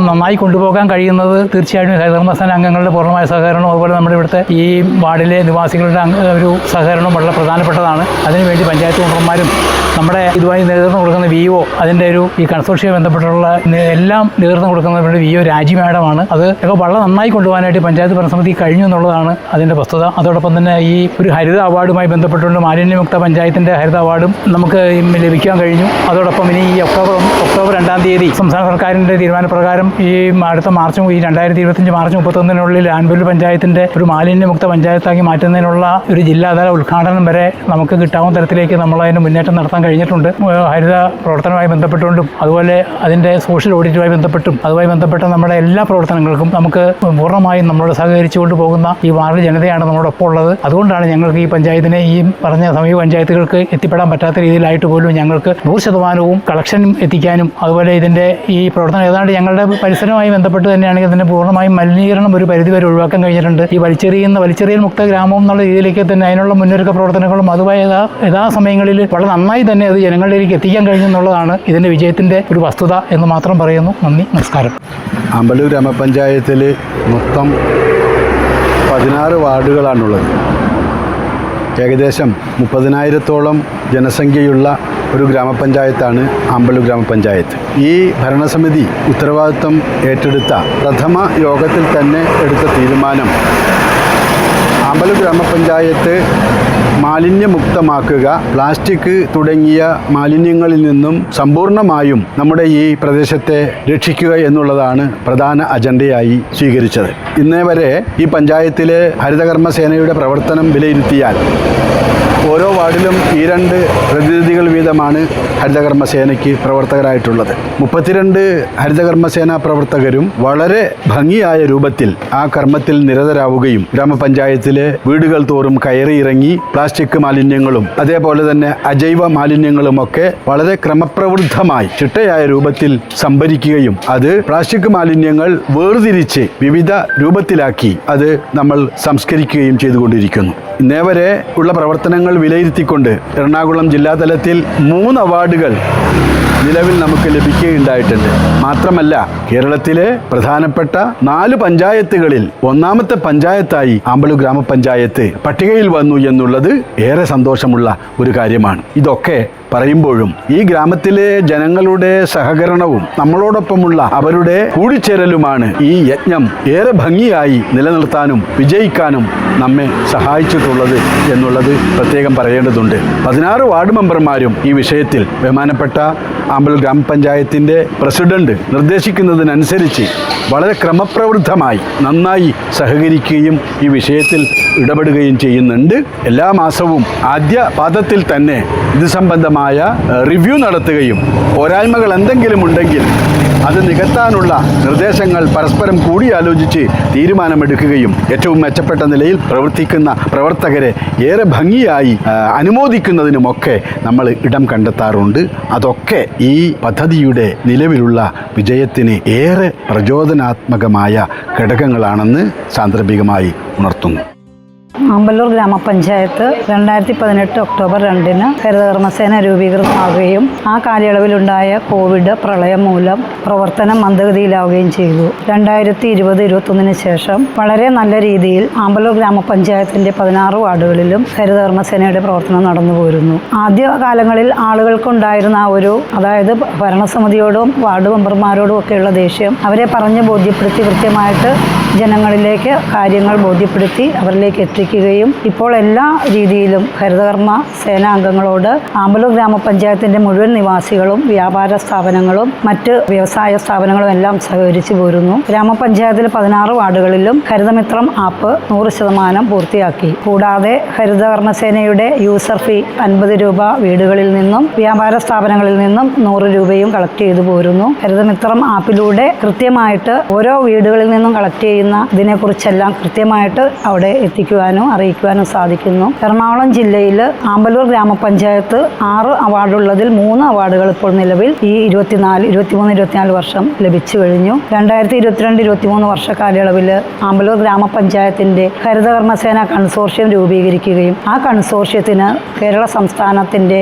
നന്നായി കൊണ്ടുപോകാൻ കഴിയുന്നത് തീർച്ചയായിട്ടും ഹരിതകർമ്മസേന അംഗങ്ങളുടെ പൂർണമായ സഹകരണവും അതുപോലെ നമ്മുടെ ഇവിടുത്തെ ഈ വാർഡിലെ നിവാസികളുടെ ഒരു സഹകരണവും വളരെ പ്രധാനപ്പെട്ടതാണ്. അതിനുവേണ്ടി പഞ്ചായത്ത് മെമ്പർമാരും നമ്മുടെ ഇതുമായി നേതൃത്വം കൊടുക്കുന്ന വി ഒ അതിന്റെ ഒരു ഈ കൺസോർഷ്യം ബന്ധപ്പെട്ടുള്ള എല്ലാം നേതൃത്വം കൊടുക്കുന്നവരുടെ വി ഒ രാജി മാഡമാണ്. അത് ഒക്കെ വളരെ നന്നായി കൊണ്ടുപോകാനായിട്ട് പഞ്ചായത്ത് ഭരണസമിതി കഴിഞ്ഞു എന്നുള്ളതാണ് അതിന്റെ വസ്തുത. അതോടൊപ്പം അതോടൊപ്പം തന്നെ ഈ ഒരു ഹരിത അവാർഡുമായി ബന്ധപ്പെട്ടുകൊണ്ട് മാലിന്യമുക്ത പഞ്ചായത്തിന്റെ ഹരിത അവാർഡും നമുക്ക് ലഭിക്കാൻ കഴിഞ്ഞു. അതോടൊപ്പം ഇനി ഈ ഒക്ടോബർ ഒക്ടോബർ രണ്ടാം തീയതി സംസ്ഥാന സർക്കാരിന്റെ തീരുമാനപ്രകാരം ഈ അടുത്ത മാർച്ച് ഈ രണ്ടായിരത്തി ഇരുപത്തഞ്ച് മാർച്ച് മുപ്പത്തൊന്നിനുള്ളിൽ ആൻപൂർ പഞ്ചായത്തിന്റെ ഒരു മാലിന്യമുക്ത പഞ്ചായത്താക്കി മാറ്റുന്നതിനുള്ള ഒരു ജില്ലാതല ഉദ്ഘാടനം വരെ നമുക്ക് കിട്ടാവുന്ന തരത്തിലേക്ക് നമ്മൾ അതിന് മുന്നേറ്റം നടത്താൻ കഴിഞ്ഞിട്ടുണ്ട്. ഹരിത പ്രവർത്തനവുമായി ബന്ധപ്പെട്ടുകൊണ്ടും അതുപോലെ അതിന്റെ സോഷ്യൽ ഓഡിറ്റുമായി ബന്ധപ്പെട്ടും അതുമായി ബന്ധപ്പെട്ട നമ്മുടെ എല്ലാ പ്രവർത്തനങ്ങൾക്കും നമുക്ക് പൂർണമായും നമ്മളോട് സഹകരിച്ചുകൊണ്ട് പോകുന്ന ഈ വാർഡ് ജനതയാണ് നമ്മളോടൊപ്പം ഉള്ളത് അതുകൊണ്ടാണ് ഞങ്ങൾക്ക് ഈ പഞ്ചായത്തിനെ ഈ പറഞ്ഞ സമീപ പഞ്ചായത്തുകൾക്ക് എത്തിപ്പെടാൻ പറ്റാത്ത രീതിയിലായിട്ട് പോലും ഞങ്ങൾക്ക് നൂറ് ശതമാനവും കളക്ഷൻ എത്തിക്കാനും അതുപോലെ ഇതിന്റെ ഈ പ്രവർത്തനം ഏതാണ്ട് ഞങ്ങളുടെ പരിസരവുമായി ബന്ധപ്പെട്ട് തന്നെയാണെങ്കിൽ ഇതിന്റെ പൂർണമായും മലിനീകരണം ഒരു പരിധിവരെ ഒഴിവാക്കാൻ കഴിഞ്ഞിട്ടുണ്ട്. ഈ വലിച്ചെറിയുന്ന വലിച്ചെറിയൽ മുക്ത ഗ്രാമം എന്നുള്ള രീതിയിലേക്ക് തന്നെ അതിനുള്ള മുന്നൊരുക്ക പ്രവർത്തനങ്ങളും അതുമായി യഥാ യഥാസമയങ്ങളിൽ വളരെ നന്നായി തന്നെ അത് ജനങ്ങളിലേക്ക് എത്തിക്കാൻ കഴിഞ്ഞു എന്നുള്ളതാണ് ഇതിന്റെ വിജയത്തിന്റെ ഒരു വസ്തുത എന്ന് മാത്രം പറയുന്നു. നന്ദി നമസ്കാരം. അമ്പലൂർ ഗ്രാമപഞ്ചായത്തിൽ മൊത്തം പതിനാറ് വാർഡുകളാണുള്ളത്. ഏകദേശം മുപ്പതിനായിരത്തോളം ജനസംഖ്യയുള്ള ഒരു ഗ്രാമപഞ്ചായത്താണ് അമ്പലൂർ ഗ്രാമപഞ്ചായത്ത്. ഈ ഭരണസമിതി ഉത്തരവാദിത്വം ഏറ്റെടുത്ത പ്രഥമ യോഗത്തിൽ തന്നെ എടുത്ത തീരുമാനം അമ്പലൂർ ഗ്രാമപഞ്ചായത്ത് മാലിന്യമുക്തമാക്കുക. പ്ലാസ്റ്റിക് തുടങ്ങിയ മാലിന്യങ്ങളിൽ നിന്നും സമ്പൂർണമായും നമ്മുടെ ഈ പ്രദേശത്തെ രക്ഷിക്കുക എന്നുള്ളതാണ് പ്രധാന അജണ്ടയായി സ്വീകരിച്ചത്. ഇന്നേ വരെ ഈ പഞ്ചായത്തിലെ ഹരിതകർമ്മ സേനയുടെ പ്രവർത്തനം വിലയിരുത്തിയാൽ ഓരോ വാർഡിലും ഈ രണ്ട് പ്രതിനിധികൾ വീതമാണ് ഹരിതകർമ്മസേനയ്ക്ക് പ്രവർത്തകരായിട്ടുള്ളത്. മുപ്പത്തിരണ്ട് ഹരിതകർമ്മസേന പ്രവർത്തകരും വളരെ ഭംഗിയായ രൂപത്തിൽ ആ കർമ്മത്തിൽ നിരതരാവുകയും ഗ്രാമപഞ്ചായത്തിലെ വീടുകൾ തോറും കയറി ഇറങ്ങി പ്ലാസ്റ്റിക് മാലിന്യങ്ങളും അതേപോലെ തന്നെ അജൈവ മാലിന്യങ്ങളുമൊക്കെ വളരെ ക്രമപ്രവൃദ്ധമായി ചിട്ടയായ രൂപത്തിൽ സംഭരിക്കുകയും അത് പ്ലാസ്റ്റിക് മാലിന്യങ്ങൾ വേർതിരിച്ച് വിവിധ രൂപത്തിലാക്കി അത് നമ്മൾ സംസ്കരിക്കുകയും ചെയ്തുകൊണ്ടിരിക്കുന്നു. ഇന്നേവരെ ഉള്ള പ്രവർത്തനങ്ങൾ വിലയിരുത്തിക്കൊണ്ട് എറണാകുളം ജില്ലാതലത്തിൽ മൂന്ന് അവാർഡുകൾ നിലവിൽ നമുക്ക് ലഭിക്കുകയുണ്ടായിട്ടുണ്ട്. മാത്രമല്ല കേരളത്തിലെ പ്രധാനപ്പെട്ട നാല് പഞ്ചായത്തുകളിൽ ഒന്നാമത്തെ പഞ്ചായത്തായി ആമ്പളു ഗ്രാമപഞ്ചായത്ത് പട്ടികയിൽ വന്നു എന്നുള്ളത് ഏറെ സന്തോഷമുള്ള ഒരു കാര്യമാണ്. ഇതൊക്കെ പറയുമ്പോഴും ഈ ഗ്രാമത്തിലെ ജനങ്ങളുടെ സഹകരണവും നമ്മളോടൊപ്പമുള്ള അവരുടെ കൂടിച്ചേരലുമാണ് ഈ യജ്ഞം ഏറെ ഭംഗിയായി നിലനിർത്താനും വിജയിക്കാനും നമ്മെ സഹായിച്ചിട്ടുള്ളത് എന്നുള്ളത് പ്രത്യേകം പറയേണ്ടതുണ്ട്. പതിനാറ് വാർഡ് മെമ്പർമാരും ഈ വിഷയത്തിൽ ബഹുമാനപ്പെട്ട ആമ്പൽ ഗ്രാമപഞ്ചായത്തിന്റെ പ്രസിഡന്റ് നിർദ്ദേശിക്കുന്നതിനനുസരിച്ച് വളരെ ക്രമപ്രവൃദ്ധമായി നന്നായി സഹകരിക്കുകയും ഈ വിഷയത്തിൽ ഇടപെടുകയും ചെയ്യുന്നുണ്ട്. എല്ലാ മാസവും ആദ്യ പാദത്തിൽ തന്നെ ഇത് സംബന്ധമായ റിവ്യൂ നടത്തുകയും പോരായ്മകൾ എന്തെങ്കിലും ഉണ്ടെങ്കിൽ അത് നികത്താനുള്ള നിർദ്ദേശങ്ങൾ പരസ്പരം കൂടിയാലോചിച്ച് തീരുമാനമെടുക്കുകയും ഏറ്റവും മെച്ചപ്പെട്ട നിലയിൽ പ്രവർത്തിക്കുന്ന പ്രവർത്തകരെ ഏറെ ഭംഗിയായി അനുമോദിക്കുന്നതിനുമൊക്കെ നമ്മൾ ഇടം കണ്ടെത്താറുണ്ട്. അതൊക്കെ ഈ പദ്ധതിയുടെ നിലവിലുള്ള വിജയത്തിന് ഏറെ പ്രചോദനാത്മകമായ ഘടകങ്ങളാണെന്ന് സാന്ദർഭികമായി ഉണർത്തുന്നു. ആമ്പല്ലൂർ ഗ്രാമപഞ്ചായത്ത് രണ്ടായിരത്തി പതിനെട്ട് ഒക്ടോബർ രണ്ടിന് ഹരിതകർമ്മസേന രൂപീകൃതമാവുകയും ആ കാലയളവിലുണ്ടായ കോവിഡ് പ്രളയം മൂലം പ്രവർത്തനം മന്ദഗതിയിലാവുകയും ചെയ്തു. രണ്ടായിരത്തി ഇരുപത് ഇരുപത്തൊന്നിന് ശേഷം വളരെ നല്ല രീതിയിൽ ആമ്പല്ലൂർ ഗ്രാമപഞ്ചായത്തിന്റെ പതിനാറ് വാർഡുകളിലും ഹരിതകർമ്മസേനയുടെ പ്രവർത്തനം നടന്നു പോരുന്നു. ആദ്യ കാലങ്ങളിൽ ആളുകൾക്കുണ്ടായിരുന്ന ആ ഒരു അതായത് ഭരണസമിതിയോടും വാർഡ് മെമ്പർമാരോടും ഒക്കെയുള്ള ദേഷ്യം അവരെ പറഞ്ഞ് ബോധ്യപ്പെടുത്തി കൃത്യമായിട്ട് ജനങ്ങളിലേക്ക് കാര്യങ്ങൾ ബോധ്യപ്പെടുത്തി അവരിലേക്ക് എത്തിക്കുകയും ഇപ്പോൾ എല്ലാ രീതിയിലും ഹരിതകർമ്മ സേനാംഗങ്ങളോട് ആമ്പലൂർ ഗ്രാമപഞ്ചായത്തിന്റെ മുഴുവൻ നിവാസികളും വ്യാപാര സ്ഥാപനങ്ങളും മറ്റ് വ്യവസായ സ്ഥാപനങ്ങളും എല്ലാം സഹകരിച്ചു പോരുന്നു. ഗ്രാമപഞ്ചായത്തിലെ പതിനാറ് വാർഡുകളിലും ഹരിതമിത്രം ആപ്പ് നൂറ് ശതമാനം പൂർത്തിയാക്കി. കൂടാതെ ഹരിതകർമ്മ സേനയുടെ യൂസർ ഫീ അൻപത് രൂപ വീടുകളിൽ നിന്നും വ്യാപാര സ്ഥാപനങ്ങളിൽ നിന്നും നൂറ് രൂപയും കളക്ട് ചെയ്തു പോരുന്നു. ഹരിതമിത്രം ആപ്പിലൂടെ കൃത്യമായിട്ട് ഓരോ വീടുകളിൽ നിന്നും കളക്ട് ചെയ്യുന്ന ഇതിനെക്കുറിച്ചെല്ലാം കൃത്യമായിട്ട് അവിടെ എത്തിക്കുവാനും അറിയിക്കുവാനും സാധിക്കുന്നു. എറണാകുളം ജില്ലയിൽ ആമ്പലൂർ ഗ്രാമപഞ്ചായത്ത് ആറ് അവാർഡുള്ളതിൽ മൂന്ന് അവാർഡുകൾ ഇപ്പോൾ നിലവിൽ ഈ ഇരുപത്തിനാല് ഇരുപത്തിമൂന്ന് ഇരുപത്തിനാല് വർഷം ലഭിച്ചു കഴിഞ്ഞു. രണ്ടായിരത്തി ഇരുപത്തിരണ്ട് ഇരുപത്തിമൂന്ന് വർഷ കാലയളവിൽ ആമ്പലൂർ ഗ്രാമപഞ്ചായത്തിന്റെ ഹരിതകർമ്മസേന കൺസോർഷ്യം രൂപീകരിക്കുകയും ആ കൺസോർഷ്യത്തിന് കേരള സംസ്ഥാനത്തിന്റെ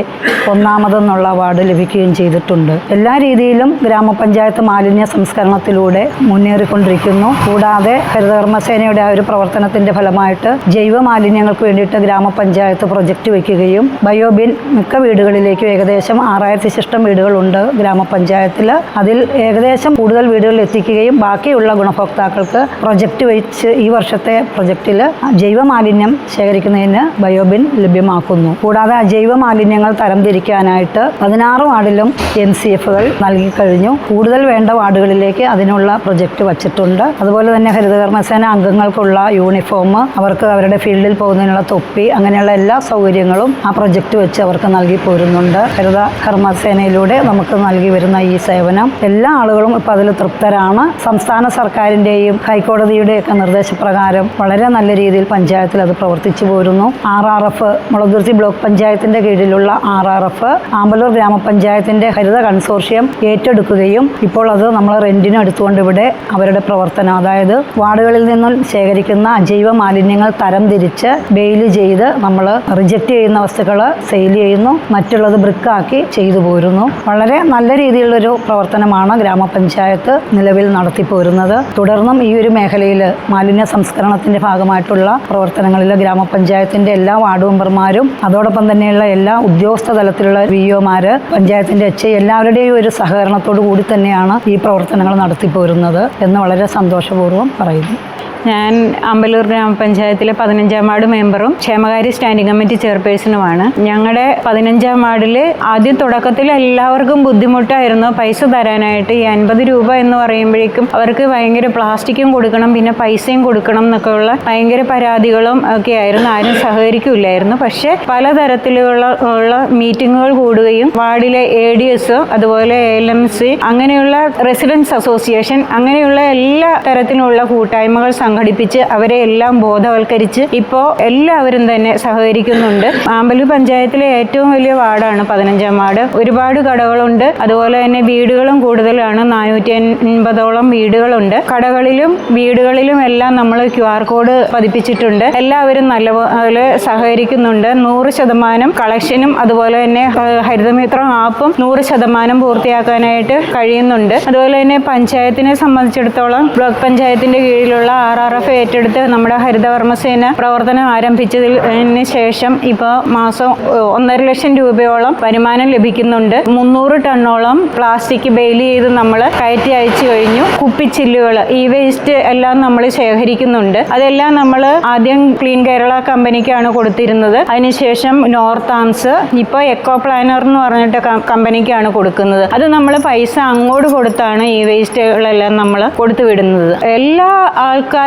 ഒന്നാമതെന്നുള്ള അവാർഡ് ലഭിക്കുകയും ചെയ്തിട്ടുണ്ട്. എല്ലാ രീതിയിലും ഗ്രാമപഞ്ചായത്ത് മാലിന്യ സംസ്കരണത്തിലൂടെ മുന്നേറിക്കൊണ്ടിരിക്കുന്നു. കൂടാതെ കൂടാതെ ഹരിതകർമ്മസേനയുടെ ആ ഒരു പ്രവർത്തനത്തിന്റെ ഫലമായിട്ട് ജൈവ മാലിന്യങ്ങൾക്ക് വേണ്ടിയിട്ട് ഗ്രാമപഞ്ചായത്ത് പ്രൊജക്റ്റ് വയ്ക്കുകയും ബയോബിൻ മിക്ക വീടുകളിലേക്കും ഏകദേശം ആറായിരത്തി ശിഷ്ടം വീടുകളുണ്ട് ഗ്രാമപഞ്ചായത്തിൽ അതിൽ ഏകദേശം കൂടുതൽ വീടുകളിൽ എത്തിക്കുകയും ബാക്കിയുള്ള ഗുണഭോക്താക്കൾക്ക് പ്രൊജക്റ്റ് വെച്ച് ഈ വർഷത്തെ പ്രൊജക്റ്റിൽ ജൈവ മാലിന്യം ശേഖരിക്കുന്നതിന് ബയോബിൻ ലഭ്യമാക്കുന്നു. കൂടാതെ അജൈവ മാലിന്യങ്ങൾ തരംതിരിക്കാനായിട്ട് പതിനാറ് വാർഡിലും എം സി എഫുകൾ നൽകിക്കഴിഞ്ഞു കൂടുതൽ വേണ്ട വാർഡുകളിലേക്ക് അതിനുള്ള പ്രൊജക്റ്റ് വച്ചിട്ടുണ്ട്. അതുപോലെ തന്നെ ഹരിതകർമ്മസേന അംഗങ്ങൾക്കുള്ള യൂണിഫോം അവർക്ക് അവരുടെ ഫീൽഡിൽ പോകുന്നതിനുള്ള തൊപ്പി അങ്ങനെയുള്ള എല്ലാ സൗകര്യങ്ങളും ആ പ്രൊജക്റ്റ് വെച്ച് അവർക്ക് നൽകി പോരുന്നുണ്ട്. ഹരിത കർമ്മസേനയിലൂടെ നമുക്ക് നൽകി വരുന്ന ഈ സേവനം എല്ലാ ആളുകളും ഇപ്പം അതിൽ തൃപ്തരാണ്. സംസ്ഥാന സർക്കാരിന്റെയും ഹൈക്കോടതിയുടെയൊക്കെ നിർദ്ദേശപ്രകാരം വളരെ നല്ല രീതിയിൽ പഞ്ചായത്തിൽ അത് പ്രവർത്തിച്ചു പോരുന്നു. R R F Mulakurthi block പഞ്ചായത്തിന്റെ കീഴിലുള്ള ആർ ആർ എഫ് ആമ്പലൂർ ഗ്രാമപഞ്ചായത്തിന്റെ ഹരിത കൺസോർഷ്യം ഏറ്റെടുക്കുകയും ഇപ്പോൾ അത് നമ്മൾ റെന്റിന് എടുത്തുകൊണ്ട് ഇവിടെ അവരുടെ പ്രവർത്തനം അതായത് വാർഡുകളിൽ നിന്നും ശേഖരിക്കുന്ന ജൈവ മാലിന്യങ്ങൾ തരംതിരിച്ച് ബെയിൽ ചെയ്ത് നമ്മൾ റിജക്റ്റ് ചെയ്യുന്ന വസ്തുക്കൾ സെയിൽ ചെയ്യുന്നു. മറ്റുള്ളത് ബ്രിക്കാക്കി ചെയ്തു പോരുന്നു. വളരെ നല്ല രീതിയിലുള്ളൊരു പ്രവർത്തനമാണ് ഗ്രാമപഞ്ചായത്ത് നിലവിൽ നടത്തി പോരുന്നത്. തുടർന്നും ഈ ഒരു മേഖലയിൽ മാലിന്യ സംസ്കരണത്തിന്റെ ഭാഗമായിട്ടുള്ള പ്രവർത്തനങ്ങളിൽ ഗ്രാമപഞ്ചായത്തിന്റെ എല്ലാ വാർഡ് മെമ്പർമാരും അതോടൊപ്പം തന്നെയുള്ള എല്ലാ ഉദ്യോഗസ്ഥ തലത്തിലുള്ള വി ഒമാര് പഞ്ചായത്തിന്റെ എച്ച് എല്ലാവരുടെയും ഒരു സഹകരണത്തോടു കൂടി തന്നെയാണ് ഈ പ്രവർത്തനങ്ങൾ നടത്തിപ്പോരുന്നത് എന്ന് വളരെ സന്തോഷപൂർവം പറയുന്നു. ഞാൻ അമ്പലൂർ ഗ്രാമപഞ്ചായത്തിലെ പതിനഞ്ചാം വാർഡ് മെമ്പറും ക്ഷേമകാര്യ സ്റ്റാൻഡിംഗ് കമ്മിറ്റി ചെയർപേഴ്സണുമാണ്. ഞങ്ങളുടെ പതിനഞ്ചാം വാർഡിൽ ആദ്യം തുടക്കത്തിൽ എല്ലാവർക്കും ബുദ്ധിമുട്ടായിരുന്നു. പൈസ തരാനായിട്ട് ഈ അൻപത് രൂപ എന്ന് പറയുമ്പോഴേക്കും അവർക്ക് ഭയങ്കര പ്ലാസ്റ്റിക്കും കൊടുക്കണം പിന്നെ പൈസയും കൊടുക്കണം എന്നൊക്കെയുള്ള ഭയങ്കര പരാതികളും ഒക്കെ ആയിരുന്നു. ആരും സഹകരിക്കില്ലായിരുന്നു. പക്ഷേ പലതരത്തിലുള്ള ഉള്ള മീറ്റിങ്ങുകൾ കൂടുകയും വാർഡിലെ എ ഡി എസ് അതുപോലെ എൽ എം സി അങ്ങനെയുള്ള റെസിഡൻസ് അസോസിയേഷൻ അങ്ങനെയുള്ള എല്ലാ തരത്തിലുള്ള കൂട്ടായ്മകൾ സംഘടിപ്പിച്ച് അവരെ എല്ലാം ബോധവൽക്കരിച്ച് ഇപ്പോ എല്ലാവരും തന്നെ സഹകരിക്കുന്നുണ്ട്. ആമ്പലൂർ പഞ്ചായത്തിലെ ഏറ്റവും വലിയ വാർഡാണ് പതിനഞ്ചാം വാർഡ്. ഒരുപാട് കടകളുണ്ട്. അതുപോലെ തന്നെ വീടുകളും കൂടുതലാണ്. നാനൂറ്റി അൻപതോളം വീടുകളുണ്ട്. കടകളിലും വീടുകളിലും എല്ലാം നമ്മൾ ക്യു ആർ കോഡ് പതിപ്പിച്ചിട്ടുണ്ട്. എല്ലാവരും നല്ലപോലെ സഹകരിക്കുന്നുണ്ട്. നൂറ് ശതമാനം കളക്ഷനും അതുപോലെ തന്നെ ഹരിതമിത്രം ആപ്പും നൂറ് ശതമാനം പൂർത്തിയാക്കാനായിട്ട് കഴിയുന്നുണ്ട്. അതുപോലെ തന്നെ പഞ്ചായത്തിനെ സംബന്ധിച്ചിടത്തോളം ബ്ലോക്ക് പഞ്ചായത്തിന്റെ കീഴിലുള്ള ആർ ആർ ആർ എഫ് ഏറ്റെടുത്ത് നമ്മുടെ ഹരിതകർമ്മസേന പ്രവർത്തനം ആരംഭിച്ചതിന് ശേഷം ഇപ്പോൾ മാസം ഒന്നര ലക്ഷം രൂപയോളം വരുമാനം ലഭിക്കുന്നുണ്ട്. മുന്നൂറ് ടണ്ണോളം പ്ലാസ്റ്റിക് ബെയിൽ ചെയ്ത് നമ്മൾ കയറ്റി അയച്ചു കഴിഞ്ഞു. കുപ്പിച്ചില്ലുകൾ ഈ വേസ്റ്റ് എല്ലാം നമ്മൾ ശേഖരിക്കുന്നുണ്ട്. അതെല്ലാം നമ്മൾ ആദ്യം ക്ലീൻ കേരള കമ്പനിക്കാണ് കൊടുത്തിരുന്നത്. അതിനുശേഷം നോർത്ത് ആംസ് ഇപ്പോൾ എക്കോ പ്ലാനർ എന്ന് പറഞ്ഞിട്ട് കമ്പനിക്കാണ് കൊടുക്കുന്നത്. അത് നമ്മൾ പൈസ അങ്ങോട്ട് കൊടുത്താണ് ഈ വേസ്റ്റുകളെല്ലാം നമ്മൾ കൊടുത്തു വിടുന്നത്. എല്ലാ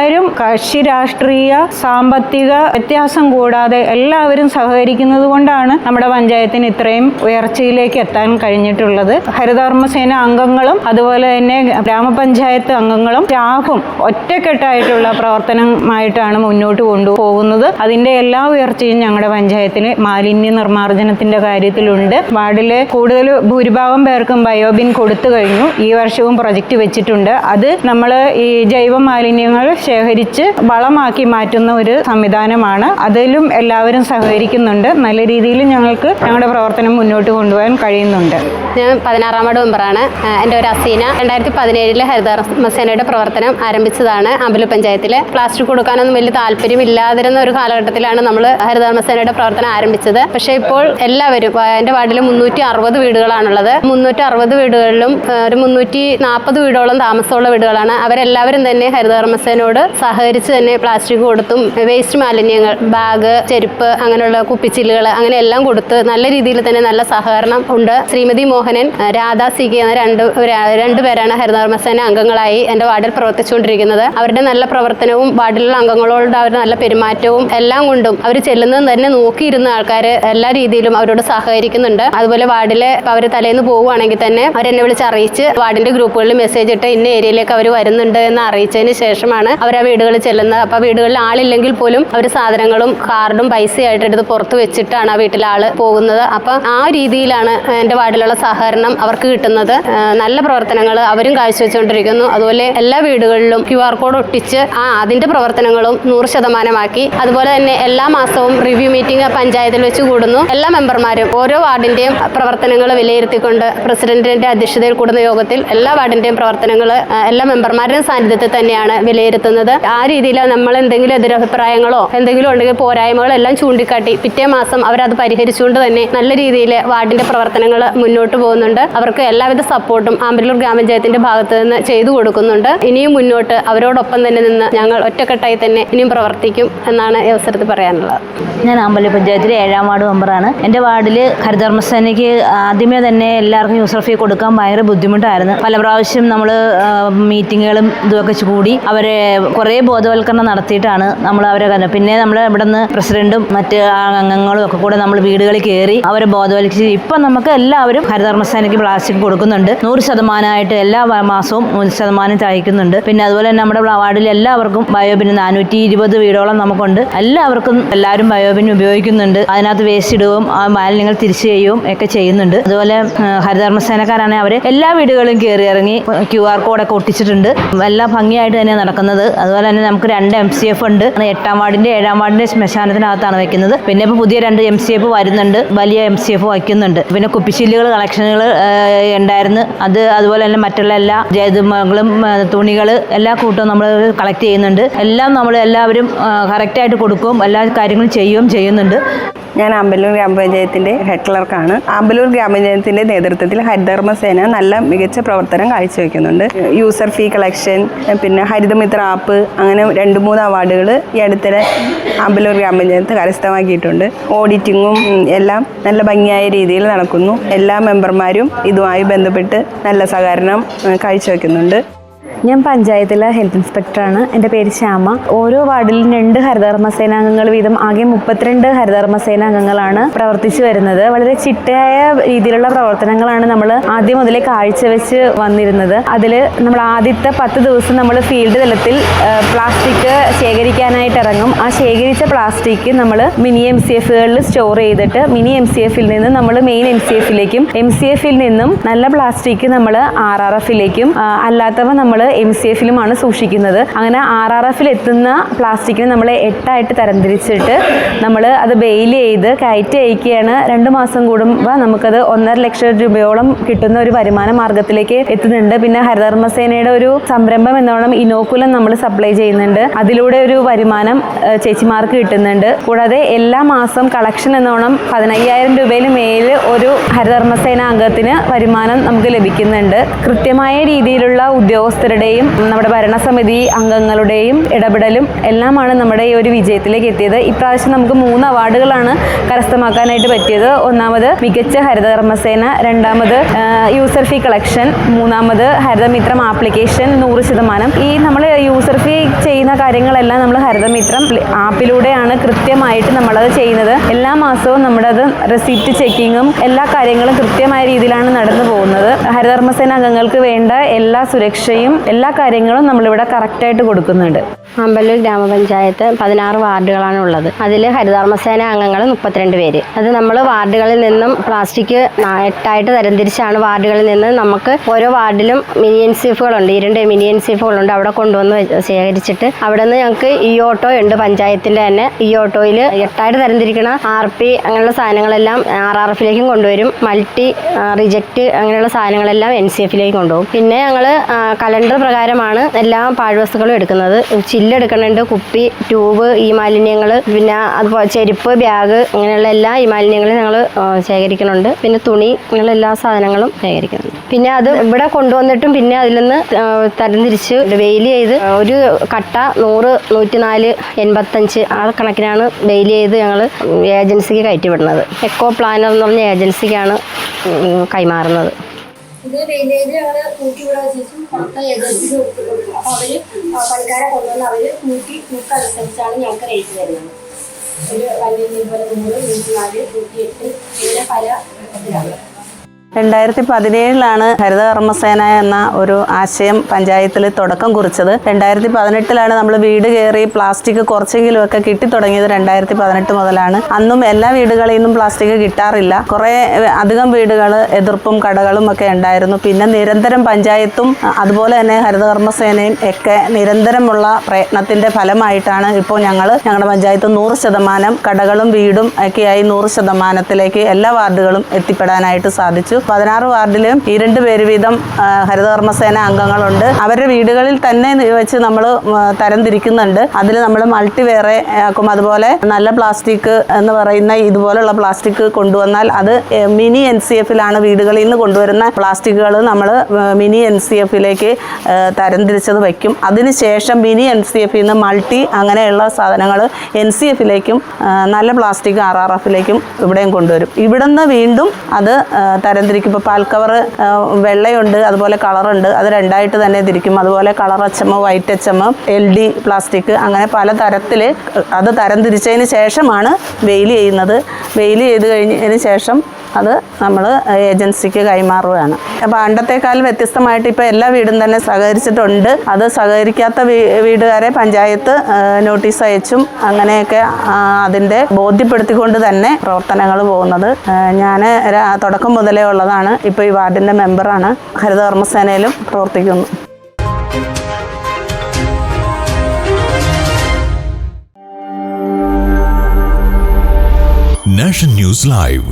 ആൾക്കാരും കക്ഷി രാഷ്ട്രീയ സാമ്പത്തിക വ്യത്യാസം കൂടാതെ എല്ലാവരും സഹകരിക്കുന്നത് കൊണ്ടാണ് നമ്മുടെ പഞ്ചായത്തിന് ഇത്രയും ഉയർച്ചയിലേക്ക് എത്താൻ കഴിഞ്ഞിട്ടുള്ളത്. ഹരിതകർമ്മസേന അംഗങ്ങളും അതുപോലെ തന്നെ ഗ്രാമപഞ്ചായത്ത് അംഗങ്ങളും സ്റ്റാഫും ഒറ്റക്കെട്ടായിട്ടുള്ള പ്രവർത്തനമായിട്ടാണ് മുന്നോട്ട് കൊണ്ടുപോകുന്നത്. അതിന്റെ എല്ലാ ഉയർച്ചയും ഞങ്ങളുടെ പഞ്ചായത്തിന് മാലിന്യ നിർമ്മാർജനത്തിന്റെ കാര്യത്തിലുണ്ട്. വാർഡിലെ കൂടുതൽ ഭൂരിഭാഗം പേർക്കും ബയോബിൻ കൊടുത്തു കഴിഞ്ഞു. ഈ വർഷവും പ്രൊജക്റ്റ് വെച്ചിട്ടുണ്ട്. അത് നമ്മൾ ഈ ജൈവ മാലിന്യങ്ങൾ ശേഖരിച്ച് വളമാക്കി മാറ്റുന്ന ഒരു സംവിധാനമാണ്. അതിലും എല്ലാവരും സഹകരിക്കുന്നുണ്ട്. നല്ല രീതിയിൽ ഞങ്ങൾക്ക് ഞങ്ങളുടെ പ്രവർത്തനം മുന്നോട്ട് കൊണ്ടുപോകാൻ കഴിയുന്നുണ്ട്. ഞാൻ പതിനാറാം വാർഡ് മെമ്പറാണ്. എന്റെ ഒരു അസീന. രണ്ടായിരത്തി പതിനേഴിൽ ഹരിതകർമ്മസേനയുടെ പ്രവർത്തനം ആരംഭിച്ചതാണ് അമ്പലൂർ പഞ്ചായത്തിൽ പ്ലാസ്റ്റിക് കൊടുക്കാനൊന്നും വലിയ താല്പര്യമില്ലാതിരുന്ന ഒരു കാലഘട്ടത്തിലാണ് നമ്മൾ ഹരിതകർമ്മസേനയുടെ പ്രവർത്തനം ആരംഭിച്ചത്. പക്ഷേ ഇപ്പോൾ എല്ലാവരും എന്റെ വാർഡിൽ മുന്നൂറ്റി അറുപത് വീടുകളാണുള്ളത്. മുന്നൂറ്റി അറുപത് വീടുകളിലും ഒരു മുന്നൂറ്റി നാൽപ്പത് വീടോളം താമസമുള്ള വീടുകളാണ്. അവരെല്ലാവരും തന്നെ ഹരിതകർമ്മസേനയോട് സഹകരിച്ച് തന്നെ പ്ലാസ്റ്റിക് കൊടുത്തും വേസ്റ്റ് മാലിന്യങ്ങൾ ബാഗ് ചെരുപ്പ് അങ്ങനെയുള്ള കുപ്പിച്ചില്ലുകൾ അങ്ങനെ എല്ലാം കൊടുത്ത് നല്ല രീതിയിൽ തന്നെ നല്ല സഹകരണം ഉണ്ട്. ശ്രീമതി മോഹനൻ രാധാ സി കെ എന്ന രണ്ട് രണ്ടുപേരാണ് ഹരിതകർമ്മസേന അംഗങ്ങളായി എന്റെ വാർഡിൽ പ്രവർത്തിച്ചുകൊണ്ടിരിക്കുന്നത്. അവരുടെ നല്ല പ്രവർത്തനവും വാർഡിലുള്ള അംഗങ്ങളോട് അവരുടെ നല്ല പെരുമാറ്റവും എല്ലാം കൊണ്ടും അവർ ചെല്ലുന്നത് തന്നെ നോക്കിയിരുന്ന ആൾക്കാർ എല്ലാ രീതിയിലും അവരോട് സഹകരിക്കുന്നുണ്ട്. അതുപോലെ വാർഡിലെ അവർ തലേന്ന് പോവുകയാണെങ്കിൽ തന്നെ അവരെന്നെ വിളിച്ച് അറിയിച്ച് വാർഡിന്റെ ഗ്രൂപ്പുകളിൽ മെസ്സേജ് ഇട്ട് ഇന്ന ഏരിയയിലേക്ക് അവർ വരുന്നുണ്ട് എന്ന് അറിയിച്ചതിന് ശേഷമാണ് അവർ ആ വീടുകളിൽ ചെല്ലുന്നത്. അപ്പോൾ വീടുകളിൽ ആളില്ലെങ്കിൽ പോലും അവർ സാധനങ്ങളും കാർഡും പൈസയായിട്ട് എടുത്ത് പുറത്ത് വെച്ചിട്ടാണ് ആ വീട്ടിലെ ആൾ പോകുന്നത്. അപ്പൊ ആ രീതിയിലാണ് എന്റെ വാർഡിലുള്ള സഹകരണം അവർക്ക് കിട്ടുന്നത്. നല്ല പ്രവർത്തനങ്ങൾ അവരും കാഴ്ചവെച്ചുകൊണ്ടിരിക്കുന്നു. അതുപോലെ എല്ലാ വീടുകളിലും ക്യു ആർ കോഡ് ഒട്ടിച്ച് ആ അതിന്റെ പ്രവർത്തനങ്ങളും നൂറ് ശതമാനമാക്കി. അതുപോലെ തന്നെ എല്ലാ മാസവും റിവ്യൂ മീറ്റിംഗ് പഞ്ചായത്തിൽ വെച്ച് കൂടുന്നു. എല്ലാ മെമ്പർമാരും ഓരോ വാർഡിന്റെയും പ്രവർത്തനങ്ങൾ വിലയിരുത്തിക്കൊണ്ട് പ്രസിഡന്റിന്റെ അധ്യക്ഷതയിൽ കൂടുന്ന യോഗത്തിൽ എല്ലാ വാർഡിന്റെയും പ്രവർത്തനങ്ങൾ എല്ലാ മെമ്പർമാരുടെയും സാന്നിധ്യത്തിൽ തന്നെയാണ് വിലയിരുത്തുന്നത്. ചെയ്യുന്നത്. ആ രീതിയിൽ നമ്മൾ എന്തെങ്കിലും എതിരഭിപ്രായങ്ങളോ എന്തെങ്കിലും ഉണ്ടെങ്കിൽ പോരായ്മകളോ എല്ലാം ചൂണ്ടിക്കാട്ടി പിറ്റേ മാസം അവരത് പരിഹരിച്ചുകൊണ്ട് തന്നെ നല്ല രീതിയിൽ വാർഡിന്റെ പ്രവർത്തനങ്ങൾ മുന്നോട്ട് പോകുന്നുണ്ട്. അവർക്ക് എല്ലാവിധ സപ്പോർട്ടും ആമ്പലൂർ ഗ്രാമപഞ്ചായത്തിന്റെ ഭാഗത്ത് നിന്ന് ചെയ്തു കൊടുക്കുന്നുണ്ട്. ഇനിയും മുന്നോട്ട് അവരോടൊപ്പം തന്നെ നിന്ന് ഞങ്ങൾ ഒറ്റക്കെട്ടായി തന്നെ ഇനിയും പ്രവർത്തിക്കും എന്നാണ് ഈ അവസരത്തിൽ പറയാനുള്ളത്. ഞാൻ ആമ്പലൂർ പഞ്ചായത്തിലെ ഏഴാം വാർഡ് മെമ്പറാണ്. എന്റെ വാർഡിൽ ഹരിധർമ്മസേനയ്ക്ക് ആദ്യമേ തന്നെ എല്ലാവർക്കും യൂസർ ഫീ കൊടുക്കാൻ ഭയങ്കര ബുദ്ധിമുട്ടായിരുന്നു. പല പ്രാവശ്യം നമ്മൾ മീറ്റിങ്ങുകളും ഇതുമൊക്കെ കൂടി അവരെ കുറേ ബോധവൽക്കരണം നടത്തിയിട്ടാണ് നമ്മൾ അവരെ കണ്ടത്. പിന്നെ നമ്മൾ ഇവിടെ നിന്ന് പ്രസിഡന്റും മറ്റ് അംഗങ്ങളും ഒക്കെ കൂടെ നമ്മൾ വീടുകളിൽ കയറി അവരെ ബോധവൽക്കരിച്ച് ഇപ്പം നമുക്ക് എല്ലാവരും ഹരിതകർമ്മസേനയ്ക്ക് പ്ലാസ്റ്റിക് കൊടുക്കുന്നുണ്ട്. നൂറ് ശതമാനമായിട്ട് എല്ലാ മാസവും നൂറ് ശതമാനം തയ്ക്കുന്നുണ്ട്. പിന്നെ അതുപോലെ തന്നെ നമ്മുടെ വാർഡിൽ എല്ലാവർക്കും ബയോബിൻ നാനൂറ്റി ഇരുപത് വീടോളം നമുക്കുണ്ട്. എല്ലാവർക്കും എല്ലാവരും ബയോബിൻ ഉപയോഗിക്കുന്നുണ്ട്. അതിനകത്ത് വേസ്റ്റ് ഇടുകയും ആ മാലിന്യങ്ങൾ തിരിച്ചു ചെയ്യുകയും ഒക്കെ ചെയ്യുന്നുണ്ട്. അതുപോലെ ഹരിതകർമ്മസേനക്കാരാണെങ്കിൽ അവർ എല്ലാ വീടുകളും കയറി ഇറങ്ങി ക്യു ആർ കോഡൊക്കെ ഒട്ടിച്ചിട്ടുണ്ട്. എല്ലാം ഭംഗിയായിട്ട് തന്നെ നടക്കുന്നത്. അതുപോലെ തന്നെ നമുക്ക് രണ്ട് എം സി എഫ് ഉണ്ട്. എട്ടാം വാർഡിന്റെ ഏഴാം വാർഡിന്റെ ശ്മശാനത്തിനകത്താണ് വെക്കുന്നത്. പിന്നെ ഇപ്പോൾ പുതിയ രണ്ട് എം സി എഫ് വരുന്നുണ്ട്. വലിയ എം സി എഫ് വയ്ക്കുന്നുണ്ട്. പിന്നെ കുപ്പിശീലുകൾ കളക്ഷനുകൾ ഉണ്ടായിരുന്നു. അത് അതുപോലെ തന്നെ മറ്റുള്ള എല്ലാ ജേതുമകളും തുണികൾ എല്ലാ കൂട്ടവും നമ്മൾ കളക്ട് ചെയ്യുന്നുണ്ട്. എല്ലാം നമ്മൾ എല്ലാവരും കറക്റ്റായിട്ട് കൊടുക്കും. എല്ലാ കാര്യങ്ങളും ചെയ്യുകയും ചെയ്യുന്നുണ്ട്. ഞാൻ അമ്പലൂർ ഗ്രാമപഞ്ചായത്തിന്റെ ഹെഡ് ക്ലർക്കാണ് അമ്പലൂർ ഗ്രാമപഞ്ചായത്തിന്റെ നേതൃത്വത്തിൽ ഹരിതകർമ്മസേന നല്ല മികച്ച പ്രവർത്തനം കാഴ്ചവെക്കുന്നുണ്ട്. യൂസർ ഫീ കളക്ഷൻ പിന്നെ ഹരിതമിത്ര ആപ്പ് അങ്ങനെ രണ്ട് മൂന്ന് അവാർഡുകൾ ഈ അടുത്തിടെ അമ്പലൂർ ഗ്രാമപഞ്ചായത്ത് കരസ്ഥമാക്കിയിട്ടുണ്ട്. ഓഡിറ്റിങ്ങും എല്ലാം നല്ല ഭംഗിയായ രീതിയിൽ നടക്കുന്നു. എല്ലാ മെമ്പർമാരും ഇതുമായി ബന്ധപ്പെട്ട് നല്ല സഹകരണം കാഴ്ചവെക്കുന്നുണ്ട്. ഞാൻ പഞ്ചായത്തിലെ ഹെൽത്ത് ഇൻസ്പെക്ടറാണ്. എന്റെ പേര് ശ്യാമ. ഓരോ വാർഡിലും രണ്ട് ഹരിതകർമ്മസേനാംഗങ്ങൾ വീതം ആകെ മുപ്പത്തിരണ്ട് ഹരിതകർമ്മസേന അംഗങ്ങളാണ് പ്രവർത്തിച്ചു വരുന്നത്. വളരെ ചിട്ടയായ രീതിയിലുള്ള പ്രവർത്തനങ്ങളാണ് നമ്മൾ ആദ്യം മുതലേ കാഴ്ചവെച്ച് വന്നിരുന്നത്. അതിൽ നമ്മൾ ആദ്യത്തെ പത്ത് ദിവസം നമ്മൾ ഫീൽഡ് തലത്തിൽ പ്ലാസ്റ്റിക് ശേഖരിക്കാനായിട്ട് ഇറങ്ങും. ആ ശേഖരിച്ച പ്ലാസ്റ്റിക് നമ്മൾ മിനി എം സി എഫുകളിൽ സ്റ്റോർ ചെയ്തിട്ട് മിനി എം സി എഫിൽ നിന്ന് നമ്മൾ മെയിൻ എം സി എഫിലേക്കും എം സി എഫിൽ നിന്നും നല്ല പ്ലാസ്റ്റിക് നമ്മൾ ആർ ആർ എഫിലേക്കും. അല്ലാത്തവ നമ്മൾ എം സി എഫിലുമാണ് സൂക്ഷിക്കുന്നത്. അങ്ങനെ ആർ ആർ എഫിൽ എത്തുന്ന പ്ലാസ്റ്റിക്കിനെ നമ്മൾ എട്ടായിട്ട് തരംതിരിച്ചിട്ട് നമ്മൾ അത് ബെയിൽ ചെയ്ത് കയറ്റി അയക്കുകയാണ്. രണ്ട് മാസം കൂടുമ്പോൾ നമുക്കത് ഒന്നര ലക്ഷം രൂപയോളം കിട്ടുന്ന ഒരു വരുമാന മാർഗത്തിലേക്ക് എത്തുന്നുണ്ട്. പിന്നെ ഹരിതകർമ്മസേനയുടെ ഒരു സംരംഭം എന്നോണം ഇനോക്കുലം നമ്മൾ സപ്ലൈ ചെയ്യുന്നുണ്ട്. അതിലൂടെ ഒരു വരുമാനം ചേച്ചിമാർക്ക് കിട്ടുന്നുണ്ട്. കൂടാതെ എല്ലാ മാസം കളക്ഷൻ എന്നോണം പതിനയ്യായിരം രൂപയിൽ മേൽ ഒരു ഹരിതകർമ്മസേന അംഗത്തിന് വരുമാനം നമുക്ക് ലഭിക്കുന്നുണ്ട്. കൃത്യമായ രീതിയിലുള്ള ഉദ്യോഗസ്ഥരുടെയും നമ്മുടെ ഭരണസമിതി അംഗങ്ങളുടെയും ഇടപെടലും എല്ലാമാണ് നമ്മുടെ ഈ ഒരു വിജയത്തിലേക്ക് എത്തിയത്. ഇപ്രാവശ്യം നമുക്ക് മൂന്ന് അവാർഡുകളാണ് കരസ്ഥമാക്കാനായിട്ട് പറ്റിയത്. ഒന്നാമത് മികച്ച ഹരിതകർമ്മസേന രണ്ടാമത് യൂസർ ഫീ കളക്ഷൻ മൂന്നാമത് ഹരിതമിത്രം ആപ്ലിക്കേഷൻ നൂറ് ശതമാനം. ഈ നമ്മൾ യൂസർ ഫീ ചെയ്യുന്ന കാര്യങ്ങളെല്ലാം നമ്മൾ ഹരിതമിത്രം ആപ്പിലൂടെയാണ് കൃത്യമായിട്ട് നമ്മളത് ചെയ്യുന്നത്. എല്ലാ മാസവും നമ്മുടെ അത് റെസിപ്റ്റ് ചെക്കിങ്ങും എല്ലാ കാര്യങ്ങളും കൃത്യമായ രീതിയിലാണ് നടന്നു പോകുന്നത്. ഹരിതകർമ്മസേന അംഗങ്ങൾക്ക് വേണ്ട എല്ലാ സുരക്ഷയും എല്ലാ കാര്യങ്ങളും നമ്മളിവിടെ കറക്റ്റായിട്ട് കൊടുക്കുന്നുണ്ട്. അമ്പലൂർ ഗ്രാമപഞ്ചായത്ത് പതിനാറ് വാർഡുകളാണ് ഉള്ളത്. അതിൽ ഹരിതകർമ്മസേന അംഗങ്ങൾ മുപ്പത്തിരണ്ട് പേര്. അത് നമ്മൾ വാർഡുകളിൽ നിന്നും പ്ലാസ്റ്റിക് എട്ടായിട്ട് തരംതിരിച്ചാണ് വാർഡുകളിൽ നിന്ന് നമുക്ക് ഓരോ വാർഡിലും മിനിയൻ സീഫുകളുണ്ട്. ഈ രണ്ട് മിനിയൻ സീഫുകളുണ്ട്. അവിടെ കൊണ്ടുവന്ന് ശേഖരിച്ചിട്ട് അവിടെ നിന്ന് ഞങ്ങൾക്ക് ഇ ഓട്ടോ ഉണ്ട് പഞ്ചായത്തിന്റെ തന്നെ. ഇ ഓട്ടോയിൽ എട്ടായിട്ട് തരംതിരിക്കുന്ന ആർ പി അങ്ങനെയുള്ള സാധനങ്ങളെല്ലാം ആർ ആർ എഫിലേക്കും കൊണ്ടുവരും. മൾട്ടി റിജക്റ്റ് അങ്ങനെയുള്ള സാധനങ്ങളെല്ലാം എൻ സി എഫിലേക്ക് കൊണ്ടുപോകും. പിന്നെ ഞങ്ങൾ കലണ്ടർ പ്രകാരമാണ് എല്ലാ പാഴ്വസ്തുക്കളും എടുക്കുന്നത്. ചില്ലെടുക്കുന്നുണ്ട് കുപ്പി ട്യൂബ് ഈ മാലിന്യങ്ങൾ പിന്നെ അതുപോലെ ചെരുപ്പ് ബാഗ് അങ്ങനെയുള്ള എല്ലാ ഈ മാലിന്യങ്ങളും ഞങ്ങൾ ശേഖരിക്കുന്നുണ്ട് പിന്നെ തുണി അങ്ങനെയുള്ള എല്ലാ സാധനങ്ങളും ശേഖരിക്കുന്നുണ്ട് പിന്നെ അത് ഇവിടെ കൊണ്ടുവന്നിട്ടും പിന്നെ അതിൽ നിന്ന് തരംതിരിച്ച് വെയിൽ ചെയ്ത് ഒരു കട്ട നൂറ് നൂറ്റിനാല് എൺപത്തഞ്ച് ആ കണക്കിനാണ് വെയിൽ ചെയ്ത് ഞങ്ങൾ ഏജൻസിക്ക് കയറ്റിവിടുന്നത് എക്കോ പ്ലാനർ എന്ന് പറഞ്ഞ ഏജൻസിക്കാണ് കൈമാറുന്നത്. ഇത് വെയിലേജ് ഞങ്ങൾ തൂക്കി ഇവിടെ വെച്ചിട്ടും മൊത്തം ഏജൻസിക്ക് കൊടുത്തു കൊടുക്കും അപ്പൊ അവർ ആ പണിക്കാരെ കൊണ്ടുവന്ന് ഞങ്ങൾക്ക് റേറ്റ് തരുന്നത് ഒരു വലിയ പോലെ നൂറ് നൂറ്റിനാല് നൂറ്റിയെട്ട് ഇങ്ങനെ പല രണ്ടായിരത്തി പതിനേഴിലാണ് ഹരിതകർമ്മസേന എന്ന ഒരു ആശയം പഞ്ചായത്തിൽ തുടക്കം കുറിച്ചത്. രണ്ടായിരത്തി പതിനെട്ടിലാണ് നമ്മൾ വീട് കയറി പ്ലാസ്റ്റിക് കുറച്ചെങ്കിലും ഒക്കെ കിട്ടി തുടങ്ങിയത് രണ്ടായിരത്തി പതിനെട്ട് മുതലാണ്. അന്നും എല്ലാ വീടുകളിൽ നിന്നും പ്ലാസ്റ്റിക് കിട്ടാറില്ല. കുറേ അധികം വീടുകൾ എതിർപ്പും കടകളും ഒക്കെ ഉണ്ടായിരുന്നു. പിന്നെ നിരന്തരം പഞ്ചായത്തും അതുപോലെ തന്നെ ഹരിതകർമ്മസേനയും ഒക്കെ നിരന്തരമുള്ള പ്രയത്നത്തിന്റെ ഫലമായിട്ടാണ് ഇപ്പോൾ ഞങ്ങൾ ഞങ്ങളുടെ പഞ്ചായത്ത് നൂറ് ശതമാനം കടകളും വീടും ഒക്കെയായി നൂറ് ശതമാനത്തിലേക്ക് എല്ലാ വാർഡുകളും എത്തിപ്പെടാനായിട്ട് സാധിച്ചു. പതിനാറ് വാർഡിലും ഈ രണ്ട് പേര് വീതം ഹരിതകർമ്മസേന അംഗങ്ങളുണ്ട്. അവരുടെ വീടുകളിൽ തന്നെ വെച്ച് നമ്മൾ തരംതിരിക്കുന്നുണ്ട്. അതിൽ നമ്മൾ മൾട്ടി വേറെ ആക്കും അതുപോലെ നല്ല പ്ലാസ്റ്റിക് എന്ന് പറയുന്ന ഇതുപോലുള്ള പ്ലാസ്റ്റിക് കൊണ്ടുവന്നാൽ അത് മിനി എൻ സി എഫിലാണ് വീടുകളിൽ നിന്ന് കൊണ്ടുവരുന്ന പ്ലാസ്റ്റിക്കുകൾ നമ്മൾ മിനി എൻ സി എഫിലേക്ക് തരംതിരിച്ചത് വയ്ക്കും അതിനുശേഷം മിനി എൻ സി എഫിൽ നിന്ന് മൾട്ടി അങ്ങനെയുള്ള സാധനങ്ങൾ എൻ സി എഫിലേക്കും നല്ല പ്ലാസ്റ്റിക് ആർ ആർ എഫിലേക്കും ഇവിടെയും കൊണ്ടുവരും. ഇവിടെ നിന്ന് വീണ്ടും അത് ആ, തരംതിരിക്കും ഇപ്പോൾ പാൽ കവർ വെള്ളയുണ്ട് അതുപോലെ കളറുണ്ട് അത് രണ്ടായിട്ട് തന്നെ തിരിക്കും. അതുപോലെ കളർ അച്ചമ്മ വൈറ്റ് അച്ചമ്മ എൽ ഡി പ്ലാസ്റ്റിക് അങ്ങനെ പല തരത്തിൽ അത് തരം തിരിച്ചതിന് ശേഷമാണ് വെയിൽ ചെയ്യുന്നത്. വെയിൽ ചെയ്ത് കഴിഞ്ഞതിന് ശേഷം അത് നമ്മൾ ഏജൻസിക്ക് കൈമാറുകയാണ്. അപ്പോൾ പണ്ടത്തേക്കാൾ വ്യത്യസ്തമായിട്ട് ഇപ്പോൾ എല്ലാ വീടും തന്നെ സഹകരിച്ചിട്ടുണ്ട്. അത് സഹകരിക്കാത്ത വീടുകാരെ പഞ്ചായത്ത് നോട്ടീസ് അയച്ചും അങ്ങനെയൊക്കെ അതിന്റെ ബോധ്യപ്പെടുത്തിക്കൊണ്ട് തന്നെ പ്രവർത്തനങ്ങൾ പോകുന്നത്. ഞാൻ തുടക്കം മുതലേ ഉള്ളതാണ്. ഇപ്പോൾ ഈ വാർഡിന്റെ മെമ്പറാണ്. ഹരിതകർമ്മസേനയിലും പ്രവർത്തിക്കുന്നു. National news live.